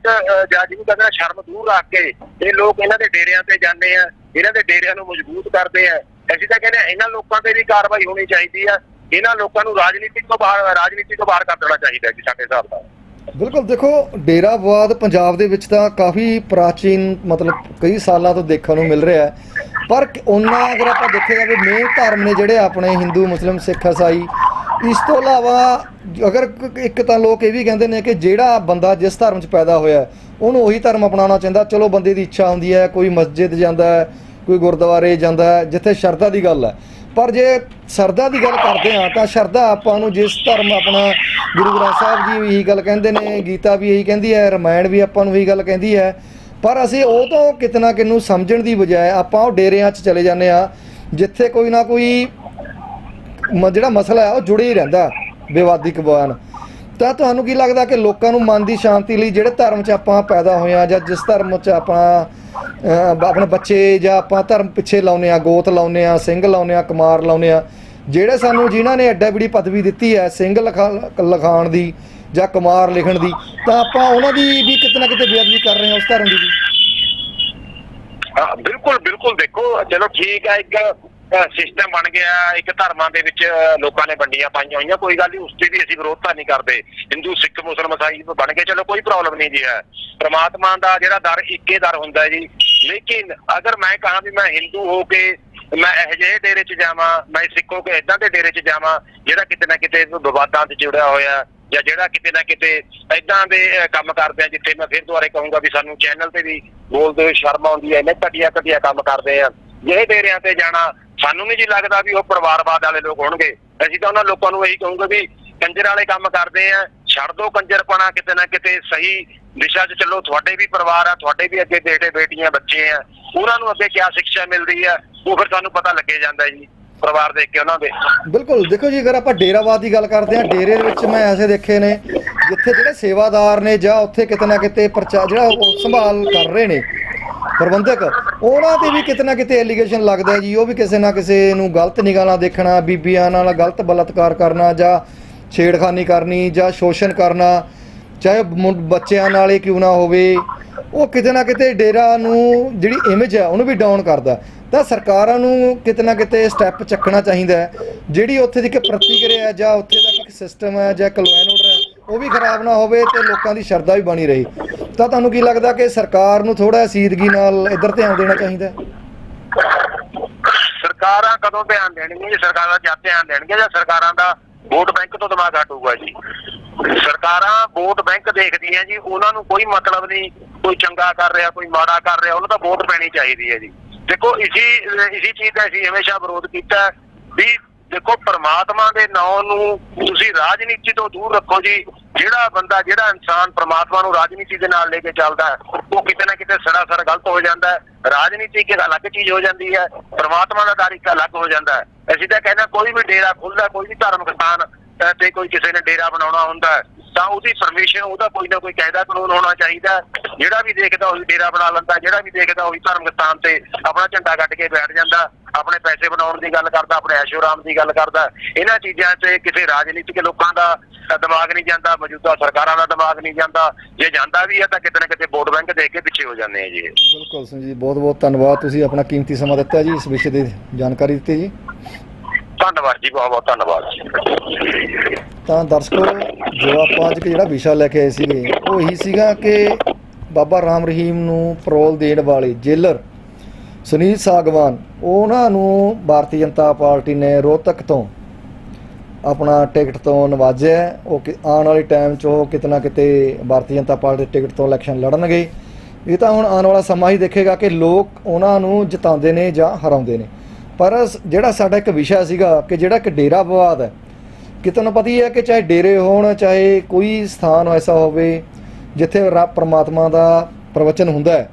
ਜਾਂ ਜਿਹਨੂੰ ਕਹਿੰਦੇ ਸ਼ਰਮ ਦੂਰ ਰੱਖ ਕੇ ਇਹ ਲੋਕ ਇਹਨਾਂ ਦੇ ਡੇਰਿਆਂ ਤੇ ਜਾਂਦੇ ਆ, ਇਹਨਾਂ ਦੇ ਡੇਰਿਆਂ ਨੂੰ ਮਜ਼ਬੂਤ ਕਰਦੇ ਆ। ਅਸੀਂ ਤਾਂ ਕਹਿੰਦੇ ਆ, ਇਹਨਾਂ ਲੋਕਾਂ ਤੇ ਵੀ ਕਾਰਵਾਈ ਹੋਣੀ ਚਾਹੀਦੀ ਆ। ਇਹਨਾਂ ਲੋਕਾਂ ਨੂੰ ਰਾਜਨੀਤੀ ਤੋਂ ਬਾਹਰ ਰਾਜਨੀਤੀ ਤੋਂ ਬਾਹਰ ਕਰ ਦੇਣਾ ਚਾਹੀਦਾ ਜੀ, ਸਾਡੇ ਹਿਸਾਬ ਨਾਲ। ਬਿਲਕੁਲ, ਦੇਖੋ ਡੇਰਾਵਾਦ ਪੰਜਾਬ ਦੇ ਵਿੱਚ ਤਾਂ ਕਾਫੀ ਪ੍ਰਾਚੀਨ, ਮਤਲਬ ਕਈ ਸਾਲਾਂ ਤੋਂ ਦੇਖਣ ਨੂੰ ਮਿਲ ਰਿਹਾ ਹੈ। ਪਰ ਉਹਨਾਂ ਅਗਰ ਆਪਾਂ ਦੇਖਿਆ ਜਾਵੇ, ਮੇਨ ਧਰਮ ਨੇ ਜਿਹੜੇ ਆਪਣੇ ਹਿੰਦੂ, ਮੁਸਲਿਮ, ਸਿੱਖ ਇਸਾਈ ਇਸ ਤੋਂ ਇਲਾਵਾ ਅਗਰ ਇੱਕ ਤਾਂ ਲੋਕ ਇਹ ਵੀ ਕਹਿੰਦੇ ਨੇ ਕਿ ਜਿਹੜਾ ਬੰਦਾ ਜਿਸ ਧਰਮ 'ਚ ਪੈਦਾ ਹੋਇਆ ਉਹਨੂੰ ਉਹੀ ਧਰਮ ਅਪਣਾਉਣਾ ਚਾਹੁੰਦਾ। ਚਲੋ, ਬੰਦੇ ਦੀ ਇੱਛਾ ਹੁੰਦੀ ਹੈ, ਕੋਈ ਮਸਜਿਦ ਜਾਂਦਾ ਹੈ, ਕੋਈ ਗੁਰਦੁਆਰੇ ਜਾਂਦਾ ਹੈ, ਜਿੱਥੇ ਸ਼ਰਧਾ ਦੀ ਗੱਲ ਹੈ। ਪਰ ਜੇ ਸ਼ਰਧਾ ਦੀ ਗੱਲ ਕਰਦੇ ਹਾਂ, ਤਾਂ ਸ਼ਰਧਾ ਆਪਾਂ ਨੂੰ ਜਿਸ ਧਰਮ ਆਪਣਾ ਗੁਰੂ ਗ੍ਰੰਥ ਸਾਹਿਬ ਜੀ ਵੀ ਇਹੀ ਗੱਲ ਕਹਿੰਦੇ ਨੇ, ਗੀਤਾ ਵੀ ਇਹੀ ਕਹਿੰਦੀ ਹੈ, ਰਮਾਇਣ ਵੀ ਆਪਾਂ ਨੂੰ ਇਹੀ ਗੱਲ ਕਹਿੰਦੀ ਹੈ, ਪਰ ਅਸੀਂ ਉਹ ਤੋਂ ਕਿਤਨਾ ਕਿਨੂੰ ਸਮਝਣ ਦੀ ਬਜਾਏ ਆਪਾਂ ਉਹ ਡੇਰਿਆਂ 'ਚ ਚਲੇ ਜਾਂਦੇ ਆ ਜਿੱਥੇ ਕੋਈ ਨਾ ਕੋਈ ਮ- ਜਿਹੜਾ ਮਸਲਾ ਹੈ, ਉਹ ਜੁੜੇ ਹੀ ਰਹਿੰਦਾ ਵਿਵਾਦੀ ਕਬਾਨ ਤਾਂ ਤੁਹਾਨੂੰ ਕੀ ਲੱਗਦਾ ਕਿ ਲੋਕਾਂ ਨੂੰ ਮਨ ਦੀ ਸ਼ਾਂਤੀ ਲਈ ਜਿਹੜੇ ਧਰਮ 'ਚ ਆਪਾਂ ਪੈਦਾ ਹੋਏ ਆ ਜਾਂ ਜਿਸ ਧਰਮ 'ਚ ਆਪਾਂ ਆਪਣੇ ਬੱਚੇ ਜਾਂ ਆਪਾਂ ਧਰਮ ਪਿੱਛੇ ਲਾਉਨੇ ਆ ਗੋਤ ਲਾਉਨੇ ਆ ਸਿੰਘ ਲਾਉਨੇ ਆ ਕੁਮਾਰ ਲਾਉਨੇ ਆ ਜਿਹੜੇ ਸਾਨੂੰ, ਜਿਨ੍ਹਾਂ ਨੇ ਐਡਾ ਬੜੀ ਪਦਵੀ ਦਿੱਤੀ ਹੈ, ਸਿੰਘ ਲਿਖਾ- ਲਿਖਾਣ ਦੀ ਜਾਂ ਕੁਮਾਰ ਲਿਖਣ ਦੀ, ਤਾਂ ਆਪਾਂ ਉਹਨਾਂ ਦੀ ਵੀ ਕਿਤੇ ਨਾ ਕਿਤੇ ਬੇਅਦਬੀ ਕਰ ਰਹੇ ਹਾਂ ਉਸ ਧਰਮ ਦੀ ਵੀ। ਬਿਲਕੁਲ ਬਿਲਕੁਲ ਦੇਖੋ, ਚਲੋ ਠੀਕ ਹੈ, ਇੱਕ ਸਿਸਟਮ ਬਣ ਗਿਆ ਇੱਕ ਧਰਮਾਂ ਦੇ ਵਿੱਚ ਅਹ, ਲੋਕਾਂ ਨੇ ਵੰਡੀਆਂ ਪਾਈਆਂ ਹੋਈਆਂ। ਕੋਈ ਗੱਲ ਨਹੀਂ ਉਸ ਦੀ ਵੀ ਅਸੀਂ ਵਿਰੋਧਤਾ ਨਹੀਂ ਕਰਦੇ। ਹਿੰਦੂ ਸਿੱਖ ਮੁਸਲਮਾਨ ਇਸਾਈ ਬਣ ਕੇ ਚਲੋ ਕੋਈ ਪ੍ਰੋਬਲਮ ਨਹੀਂ ਜੀ ਹੈ। ਪ੍ਰਮਾਤਮਾ ਦਾ ਜਿਹੜਾ ਦਰ ਇੱਕੇ ਦਰ ਹੁੰਦਾ ਜੀ। ਲੇਕਿਨ ਅਗਰ ਮੈਂ ਕਹਾਂ ਵੀ ਮੈਂ ਹਿੰਦੂ ਹੋ ਕੇ ਮੈਂ ਇਹ ਜਿਹੇ ਡੇਰੇ 'ਚ ਜਾਵਾਂ ਮੈਂ ਸਿੱਖ ਹੋ ਕੇ ਇਦਾਂ ਦੇ ਡੇਰੇ 'ਚ ਜਾਵਾਂ ਜਿਹੜਾ ਕਿਤੇ ਨਾ ਕਿਤੇ ਵਿਵਾਦਾਂ 'ਚ ਜੁੜਿਆ ਹੋਇਆ ਜਾਂ ਜਿਹੜਾ ਕਿਤੇ ਨਾ ਕਿਤੇ ਇਦਾਂ ਦੇ ਕੰਮ ਕਰਦੇ ਆ ਜਿੱਥੇ ਮੈਂ ਫਿਰ ਦੁਬਾਰੇ ਕਹੂੰਗਾ ਵੀ ਸਾਨੂੰ ਚੈਨਲ ਤੇ ਵੀ ਬੋਲਦੇ ਹੋਏ ਸ਼ਰਮ ਆਉਂਦੀ ਹੈ ਇਹਨੇ ਘਟੀਆ ਘਟੀਆ ਕੰਮ ਕਰਦੇ ਆ। ਜਿਹੜੇ ਡੇਰਿਆਂ ਤੇ ਜਾਣਾ ਸਾਨੂੰ ਨਹੀਂ ਜੀ ਲੱਗਦਾ ਵੀ ਉਹ ਪਰਿਵਾਰਵਾਦ ਵਾਲੇ ਲੋਕ ਹੋਣਗੇ। ਅਸੀਂ ਤਾਂ ਉਹਨਾਂ ਲੋਕਾਂ ਨੂੰ ਇਹੀ ਕਹੂੰਗੇ ਵੀ ਕੰਜਰ ਵਾਲੇ ਕੰਮ ਕਰਦੇ ਆ, ਛੱਡ ਦੋ ਕੰਜਰਪਣਾ ਕਿਤੇ ਨਾ ਕਿਤੇ, ਸਹੀ ਦਿਸ਼ਾ 'ਚ ਚੱਲੋ। ਤੁਹਾਡੇ ਵੀ ਪਰਿਵਾਰ ਆ, ਤੁਹਾਡੇ ਵੀ ਅੱਗੇ ਬੇਟੇ, ਬੇਟੀਆਂ, ਬੱਚੇ ਆ। ਉਹਨਾਂ ਨੂੰ ਅੱਗੇ ਕੀ ਸਿੱਖਿਆ ਮਿਲਦੀ ਆ, ਉਹ ਫਿਰ ਤੁਹਾਨੂੰ ਪਤਾ ਲੱਗੇ ਜਾਂਦਾ ਜੀ, ਪਰਿਵਾਰ ਦੇਖ ਕੇ ਉਹਨਾਂ ਦੇ। ਬਿਲਕੁਲ, ਦੇਖੋ ਜੀ, ਅਗਰ ਆਪਾਂ ਡੇਰਾਵਾਦ ਦੀ ਗੱਲ ਕਰਦੇ ਹਾਂ, ਡੇਰੇ ਦੇ ਵਿੱਚ ਮੈਂ ਐਸੇ ਦੇਖੇ ਨੇ, ਜਿੱਥੇ ਜਿਹੜੇ ਸੇਵਾਦਾਰ ਨੇ ਜਾਂ ਉੱਥੇ ਕਿਤੇ ਨਾ ਕਿਤੇ ਪ੍ਰਚਾਰ ਜਿਹੜਾ ਸੰਭਾਲ ਕਰ ਰਹੇ ਨੇ, ਪ੍ਰਬੰਧਕ ਉਹਨਾਂ ਤੇ ਵੀ ਕਿਤੇ ਨਾ ਕਿਤੇ ਐਲੀਗੇਸ਼ਨ ਲੱਗਦਾ ਜੀ। ਉਹ ਵੀ ਕਿਸੇ ਨਾ ਕਿਸੇ ਨੂੰ ਗਲਤ ਨਿਗਾਹ ਨਾਲ ਦੇਖਣਾ, ਬੀਬੀਆਂ ਨਾਲ ਗਲਤ ਬਲਾਤਕਾਰ ਕਰਨਾ ਜਾਂ ਛੇੜਖਾਨੀ ਕਰਨੀ ਜਾਂ ਸ਼ੋਸ਼ਣ ਕਰਨਾ, ਚਾਹੇ ਮੁੰ- ਬੱਚਿਆਂ ਨਾਲ ਹੀ ਕਿਉਂ ਨਾ ਹੋਵੇ, ਉਹ ਕਿਤੇ ਨਾ ਕਿਤੇ ਡੇਰਾ ਨੂੰ ਜਿਹੜੀ ਇਮੇਜ ਹੈ, ਉਹਨੂੰ ਵੀ ਡਾਊਨ ਕਰਦਾ ਤਾਂ ਸਰਕਾਰਾਂ ਨੂੰ ਕਿਤੇ ਨਾ ਕਿਤੇ ਸਟੈਪ ਚੱਕਣਾ ਚਾਹੀਦਾ ਜਿਹੜੀ ਉੱਥੇ ਦੀ ਇੱਕ ਪ੍ਰਤੀਕਿਰਿਆ ਜਾਂ ਉੱਥੇ ਦਾ ਇੱਕ ਸਿਸਟਮ ਹੈ ਜਾਂ ਕਲੋਨ ਆਰਡਰ ਹੈ ਉਹ ਵੀ ਖਰਾਬ ਨਾ ਹੋਵੇ ਤੇ ਲੋਕਾਂ ਦੀ ਸ਼ਰਧਾ ਵੀ ਬਣੀ ਰਹੇ। ਤਾਂ ਤੁਹਾਨੂੰ ਕੀ ਲੱਗਦਾ ਕਿ ਸਰਕਾਰ ਨੂੰ ਥੋੜਾ ਸੀਦਗੀ ਨਾਲ ਇੱਧਰ ਧਿਆਨ ਦੇਣਾ ਚਾਹੀਦਾ ਸਰਕਾਰਾਂ ਕਦੋਂ ਧਿਆਨ ਦੇਣਗੀਆਂ ਜੀ? ਸਰਕਾਰਾਂ ਜਦ ਧਿਆਨ ਦੇਣਗੀਆਂ ਜਾਂ ਸਰਕਾਰਾਂ ਦਾ ਵੋਟ ਬੈਂਕ ਤੋਂ ਦਿਮਾਗ ਹਟੂਗਾ ਜੀ? ਸਰਕਾਰਾਂ ਵੋਟ ਬੈਂਕ ਦੇਖਦੀਆਂ ਜੀ, ਉਹਨਾਂ ਨੂੰ ਕੋਈ ਮਤਲਬ ਨਹੀਂ, ਕੋਈ ਚੰਗਾ ਕਰ ਰਿਹਾ, ਕੋਈ ਮਾੜਾ ਕਰ ਰਿਹਾ, ਉਹਨਾਂ ਦਾ ਵੋਟ ਪੈਣੀ ਚਾਹੀਦੀ ਹੈ ਜੀ। ਦੇਖੋ, ਇਸੀ ਇਸੀ ਚੀਜ਼ ਦਾ ਅਸੀਂ ਹਮੇਸ਼ਾ ਵਿਰੋਧ ਕੀਤਾ ਵੀ ਦੇਖੋ ਪ੍ਰਮਾਤਮਾ ਦੇ ਨਾਂ ਨੂੰ ਤੁਸੀਂ ਰਾਜਨੀਤੀ ਤੋਂ ਦੂਰ ਰੱਖੋ ਜੀ। ਜਿਹੜਾ ਬੰਦਾ ਜਿਹੜਾ ਇਨਸਾਨ ਪ੍ਰਮਾਤਮਾ ਨੂੰ ਰਾਜਨੀਤੀ ਦੇ ਨਾਲ ਲੈ ਕੇ ਚੱਲਦਾ ਹੈ, ਉਹ ਕਿਤੇ ਨਾ ਕਿਤੇ ਸਰਾਸਰ ਗਲਤ ਹੋ ਜਾਂਦਾ ਹੈ। ਰਾਜਨੀਤੀ ਇੱਕ ਅਲੱਗ ਚੀਜ਼ ਹੋ ਜਾਂਦੀ ਹੈ ਪ੍ਰਮਾਤਮਾ ਦਾ ਦਰ ਇੱਕ ਅਲੱਗ ਹੋ ਜਾਂਦਾ ਹੈ। ਅਸੀਂ ਤਾਂ ਕਹਿੰਦੇ ਕੋਈ ਵੀ ਡੇਰਾ ਖੁੱਲਦਾ ਕੋਈ ਵੀ ਧਾਰਮਿਕ ਸਥਾਨ ਤੇ ਕੋਈ ਕਿਸੇ ਨੇ ਡੇਰਾ ਬਣਾਉਣਾ ਹੁੰਦਾ ਤਾਂ ਉਹਦੀ ਪਰਮਿਸ਼ਨ ਉਹਦਾ ਕੋਈ ਨਾ ਕੋਈ ਕਾਇਦਾ ਕਾਨੂੰਨ ਹੋਣਾ ਚਾਹੀਦਾ। ਜਿਹੜਾ ਵੀ ਦੇਖਦਾ ਉਹੀ ਡੇਰਾ ਬਣਾ ਲੈਂਦਾ ਜਿਹੜਾ ਵੀ ਦੇਖਦਾ ਉਹੀ ਧਾਰਮਿਕ ਸਥਾਨ ਤੇ ਆਪਣਾ ਝੰਡਾ ਕੱਢ ਕੇ ਬੈਠ ਜਾਂਦਾ ਆਪਣੇ ਪੈਸੇ ਬਣਾਉਣ ਦੀ ਗੱਲ ਕਰਦਾ ਆਪਣੇ ਐਸ਼ੋਰਾਮ ਦੀ ਗੱਲ ਕਰਦਾ। ਇਹਨਾਂ ਚੀਜ਼ਾਂ 'ਚ ਕਿਸੇ ਰਾਜਨੀਤਿਕ ਲੋਕਾਂ ਦਾ ਦਿਮਾਗ ਨਹੀਂ ਜਾਂਦਾ ਮੌਜੂਦਾ ਸਰਕਾਰਾਂ ਦਾ ਦਿਮਾਗ ਨਹੀਂ ਜਾਂਦਾ। ਜੇ ਜਾਂਦਾ ਵੀ ਹੈ ਤਾਂ ਕਿਤੇ ਨਾ ਕਿਤੇ ਵੋਟ ਬੈਂਕ ਦੇਖ ਕੇ ਪਿੱਛੇ ਹੋ ਜਾਂਦੇ ਆ ਜੀ। ਬਿਲਕੁਲ ਸੰਜੀਤ ਬਹੁਤ ਬਹੁਤ ਧੰਨਵਾਦ। ਤੁਸੀਂ ਆਪਣਾ ਕੀਮਤੀ ਸਮਾਂ ਦਿੱਤਾ ਜੀ ਇਸ ਵਿਸ਼ੇ ਦੀ ਜਾਣਕਾਰੀ ਦਿੱਤੀ ਜੀ। ਧੰਨਵਾਦ ਜੀ ਬਹੁਤ ਬਹੁਤ ਧੰਨਵਾਦ ਜੀ। ਤਾਂ ਦਰਸ਼ਕੋ ਜੋ ਆਪਾਂ ਅੱਜ ਜਿਹੜਾ ਵਿਸ਼ਾ ਲੈ ਕੇ ਆਏ ਸੀਗੇ, ਉਹ ਇਹੀ ਸੀਗਾ ਕਿ ਬਾਬਾ ਰਾਮ ਰਹੀਮ ਨੂੰ ਪਰੋਲ ਦੇਣ ਵਾਲੇ ਜੇਲਰ ਸੁਨੀਲ ਸਾਗਵਾਨ, ਉਹਨਾਂ ਨੂੰ ਭਾਰਤੀ ਜਨਤਾ ਪਾਰਟੀ ਨੇ ਰੋਹਤਕ ਤੋਂ ਆਪਣਾ ਟਿਕਟ ਤੋਂ ਨਵਾਜਿਆ ਉਹ ਕਿ- ਆਉਣ ਵਾਲੇ ਟਾਈਮ 'ਚ ਉਹ ਕਿਤਨਾ ਕਿਤੇ ਭਾਰਤੀ ਜਨਤਾ ਪਾਰਟੀ ਦੇ ਟਿਕਟ ਤੋਂ ਇਲੈਕਸ਼ਨ ਲੜਨਗੇ। ਇਹ ਤਾਂ ਹੁਣ ਆਉਣ ਵਾਲਾ ਸਮਾਂ ਹੀ ਦੇਖੇਗਾ ਕਿ ਲੋਕ ਉਹਨਾਂ ਨੂੰ ਜਿਤਾਉਂਦੇ ਨੇ ਜਾਂ ਹਰਾਉਂਦੇ ਨੇ। ਪਰ ਜਿਹੜਾ ਸਾਡਾ ਇੱਕ ਵਿਸ਼ਾ ਸੀਗਾ ਕਿ ਜਿਹੜਾ ਇੱਕ ਡੇਰਾ ਵਿਵਾਦ ਹੈ ਕਿ ਤੁਹਾਨੂੰ ਪਤਾ ਹੀ ਹੈ ਕਿ ਚਾਹੇ ਡੇਰੇ ਹੋਣ ਚਾਹੇ ਕੋਈ ਸਥਾਨ ਐਸਾ ਹੋਵੇ ਜਿੱਥੇ ਰੱਬ ਪਰਮਾਤਮਾ ਦਾ ਪ੍ਰਵਚਨ ਹੁੰਦਾ ਹੈ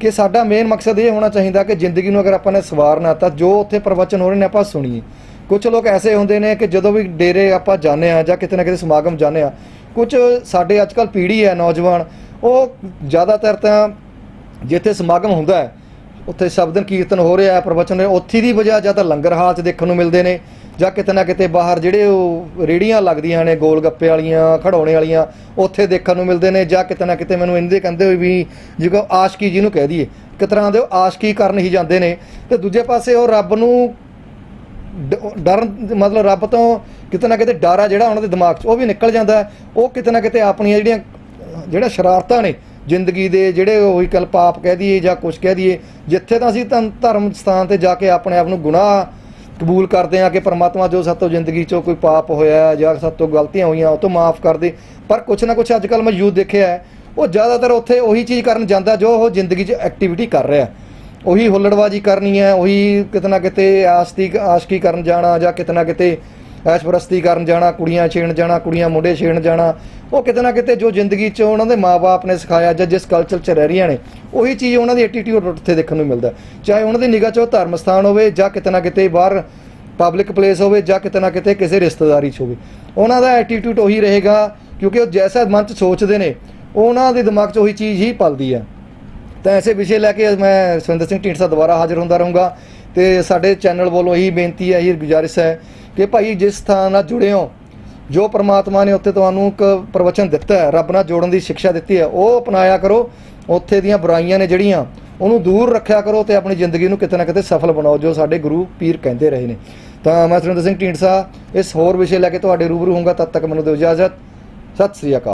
ਕਿ ਸਾਡਾ ਮੇਨ ਮਕਸਦ ਇਹ ਹੋਣਾ ਚਾਹੀਦਾ ਕਿ ਜ਼ਿੰਦਗੀ ਨੂੰ ਅਗਰ ਆਪਾਂ ਨੇ ਸਵਾਰਨਾ ਤਾਂ ਜੋ ਉੱਥੇ ਪ੍ਰਵਚਨ ਹੋ ਰਹੇ ਨੇ ਆਪਾਂ ਸੁਣੀਏ। ਕੁਝ ਲੋਕ ਐਸੇ ਹੁੰਦੇ ਨੇ ਕਿ ਜਦੋਂ ਵੀ ਡੇਰੇ ਆਪਾਂ ਜਾਂਦੇ ਆ ਜਾਂ ਕਿਤੇ ਨਾ ਕਿਤੇ ਸਮਾਗਮ ਜਾਂਦੇ ਆ ਕੁਝ ਸਾਡੇ ਅੱਜਕੱਲ ਪੀੜ੍ਹੀ ਹੈ ਨੌਜਵਾਨ ਉਹ ਜ਼ਿਆਦਾਤਰ ਤਾਂ ਜਿੱਥੇ ਸਮਾਗਮ ਹੁੰਦਾ ਹੈ ਉੱਥੇ ਸ਼ਬਦਨ ਕੀਰਤਨ ਹੋ ਰਿਹਾ ਹੈ ਪ੍ਰਵਚਨ ਹੋ ਰਿਹਾ, ਉੱਥੇ ਦੀ ਬਜਾਏ ਜ਼ਿਆਦਾ ਲੰਗਰ ਹਾਲ 'ਚ ਦੇਖਣ ਨੂੰ ਮਿਲਦੇ ਨੇ ਜਾਂ ਕਿਤੇ ਨਾ ਕਿਤੇ ਬਾਹਰ ਜਿਹੜੇ ਉਹ ਰੇੜੀਆਂ ਲੱਗਦੀਆਂ ਨੇ, ਗੋਲ ਗੱਪੇ ਵਾਲੀਆਂ ਖੜਾਉਣੇ ਵਾਲੀਆਂ, ਉੱਥੇ ਦੇਖਣ ਨੂੰ ਮਿਲਦੇ ਨੇ ਜਾਂ ਕਿਤੇ ਨਾ ਕਿਤੇ ਮੈਨੂੰ ਇਹਦੇ ਕਹਿੰਦੇ ਹੋਏ ਵੀ ਜਿਵੇਂ ਆਸ਼ਕੀ ਜਿਹਨੂੰ ਕਹਿ ਦਈਏ, ਇੱਕ ਤਰ੍ਹਾਂ ਦੇ ਉਹ ਆਸ਼ਕੀ ਕਰਨ ਹੀ ਜਾਂਦੇ ਨੇ। ਤੇ ਦੂਜੇ ਪਾਸੇ ਉਹ ਰੱਬ ਨੂੰ ਡਰਨ, ਮਤਲਬ ਰੱਬ ਤੋਂ ਕਿਤੇ ਨਾ ਕਿਤੇ ਡਰ ਆ ਜਿਹੜਾ ਉਹਨਾਂ ਦੇ ਦਿਮਾਗ 'ਚ, ਉਹ ਵੀ ਨਿਕਲ ਜਾਂਦਾ ਉਹ ਕਿਤੇ ਨਾ ਕਿਤੇ ਆਪਣੀਆਂ ਜਿਹੜੀਆਂ, ਜਿਹੜਾ ਸ਼ਰਾਰਤਾਂ ਨੇ, ਜ਼ਿੰਦਗੀ ਦੇ ਜਿਹੜੇ ਉਹੀ ਕਲ ਪਾਪ ਕਹਿ ਦਈਏ ਜਾਂ ਕੁਝ ਕਹਿ ਦਈਏ, ਜਿੱਥੇ ਤਾਂ ਅਸੀਂ ਤਾਂ ਧਰਮ ਸਥਾਨ ਤੇ ਜਾ ਕੇ ਆਪਣੇ ਆਪ ਨੂੰ ਗੁਨਾਹ ਕਬੂਲ ਕਰਦੇ ਹਾਂ ਕਿ ਪਰਮਾਤਮਾ ਜੋ ਸਾਤੋਂ ਜ਼ਿੰਦਗੀ 'ਚੋਂ ਕੋਈ ਪਾਪ ਹੋਇਆ ਜਾਂ ਸਾਤੋਂ ਗਲਤੀਆਂ ਹੋਈਆਂ, ਉਹ ਤੋਂ ਮਾਫ ਕਰ ਦੇ। ਪਰ ਕੁਛ ਨਾ ਕੁਛ ਅੱਜ ਕੱਲ ਮੈਂ ਯੂਥ ਦੇਖਿਆ ਹੈ, ਉਹ ਜ਼ਿਆਦਾਤਰ ਉੱਥੇ ਉਹੀ ਚੀਜ਼ ਕਰਨ ਜਾਂਦਾ ਜੋ ਉਹ ਜ਼ਿੰਦਗੀ 'ਚ ਐਕਟੀਵਿਟੀ ਕਰ ਰਿਹਾ ਉਹੀ ਹੁੱਲੜਬਾਜੀ ਕਰਨੀ ਹੈ, ਉਹੀ ਕਿਤੇ ਨਾ ਕਿਤੇ ਆਸਤੀ ਆਸ਼ਕੀ ਕਰਨ ਜਾਣਾ ਜਾਂ ਕਿਤੇ ਨਾ ਕਿਤੇ ਐਸ਼ਪਰਸਤੀ ਕਰਨ ਜਾਣਾ, ਕੁੜੀਆਂ ਛੇੜਨ ਜਾਣਾ, ਕੁੜੀਆਂ ਮੁੰਡੇ ਛੇੜਨ ਜਾਣਾ, ਉਹ ਕਿਤੇ ਨਾ ਕਿਤੇ ਜੋ ਜ਼ਿੰਦਗੀ 'ਚ ਉਹਨਾਂ ਦੇ ਮਾਪੇ ਨੇ ਸਿਖਾਇਆ ਜਾਂ ਜਿਸ ਕਲਚਰ 'ਚ ਰਹਿ ਰਹੀਆਂ ਨੇ, ਉਹੀ ਚੀਜ਼ ਉਹਨਾਂ ਦੀ ਐਟੀਟਿਊਡ ਉੱਥੇ ਦੇਖਣ ਨੂੰ ਮਿਲਦਾ ਚਾਹੇ ਉਹਨਾਂ ਦੀ ਨਿਗਾਹ 'ਚ ਉਹ ਧਰਮ ਸਥਾਨ ਹੋਵੇ ਜਾਂ ਕਿਤੇ ਨਾ ਕਿਤੇ ਬਾਹਰ ਪਬਲਿਕ ਪਲੇਸ ਹੋਵੇ ਜਾਂ ਕਿਤੇ ਨਾ ਕਿਤੇ ਕਿਸੇ ਰਿਸ਼ਤੇਦਾਰੀ 'ਚ ਹੋਵੇ। ਉਹਨਾਂ ਦਾ ਐਟੀਟਿਊਡ ਉਹੀ ਰਹੇਗਾ ਕਿਉਂਕਿ ਉਹ ਜੈਸਾ ਮਨ 'ਚ ਸੋਚਦੇ ਨੇ, ਉਹਨਾਂ ਦੇ ਦਿਮਾਗ 'ਚ ਉਹੀ ਚੀਜ਼ ਹੀ ਪਲਦੀ ਹੈ। ਤਾਂ ਐਸੇ ਵਿਸ਼ੇ ਲੈ ਕੇ ਮੈਂ ਸੁਰਿੰਦਰ ਸਿੰਘ ਢੀਂਡਸਾ ਦੁਬਾਰਾ ਹਾਜ਼ਰ ਹੁੰਦਾ ਰਹੂੰਗਾ ਤੇ ਸਾਡੇ ਚੈਨਲ ਵੱਲੋਂ ਇਹੀ ਬੇਨਤੀ ਹੈ, ਇਹੀ ਗੁਜ਼ਾਰਿਸ਼ ਹੈ ਕਿ ਭਾਈ ਜਿਸ ਥਾਂ ਨਾਲ ਜੁੜੇ ਹੋ ਜੋ ਪ੍ਰਮਾਤਮਾ ਨੇ ਉੱਥੇ ਤੁਹਾਨੂੰ ਇੱਕ ਪ੍ਰਵਚਨ ਦਿੱਤਾ ਹੈ, ਰੱਬ ਨਾਲ ਜੋੜਨ ਦੀ ਸਿੱਖਿਆ ਦਿੱਤੀ ਹੈ, ਉਹ ਅਪਣਾਇਆ ਕਰੋ। ਉੱਥੇ ਦੀਆਂ ਬੁਰਾਈਆਂ ਨੇ ਜਿਹੜੀਆਂ, ਉਹਨੂੰ ਦੂਰ ਰੱਖਿਆ ਕਰੋ ਤੇ ਆਪਣੀ ਜ਼ਿੰਦਗੀ ਨੂੰ ਕਿਤੇ ਨਾ ਕਿਤੇ ਸਫਲ ਬਣਾਓ, ਜੋ ਸਾਡੇ ਗੁਰੂ ਪੀਰ ਕਹਿੰਦੇ ਰਹੇ ਨੇ। ਤਾਂ ਮੈਂ ਸੁਰਿੰਦਰ ਸਿੰਘ ਢੀਂਡਸਾ ਇਸ ਹੋਰ ਵਿਸ਼ੇ ਲੈ ਕੇ ਤੁਹਾਡੇ ਰੂਬਰੂ ਹੋਊਂਗਾ, ਤਦ ਤੱਕ ਮੈਨੂੰ ਦਿਓ ਇਜਾਜ਼ਤ। ਸਤਿ ਸ੍ਰੀ ਅਕਾਲ।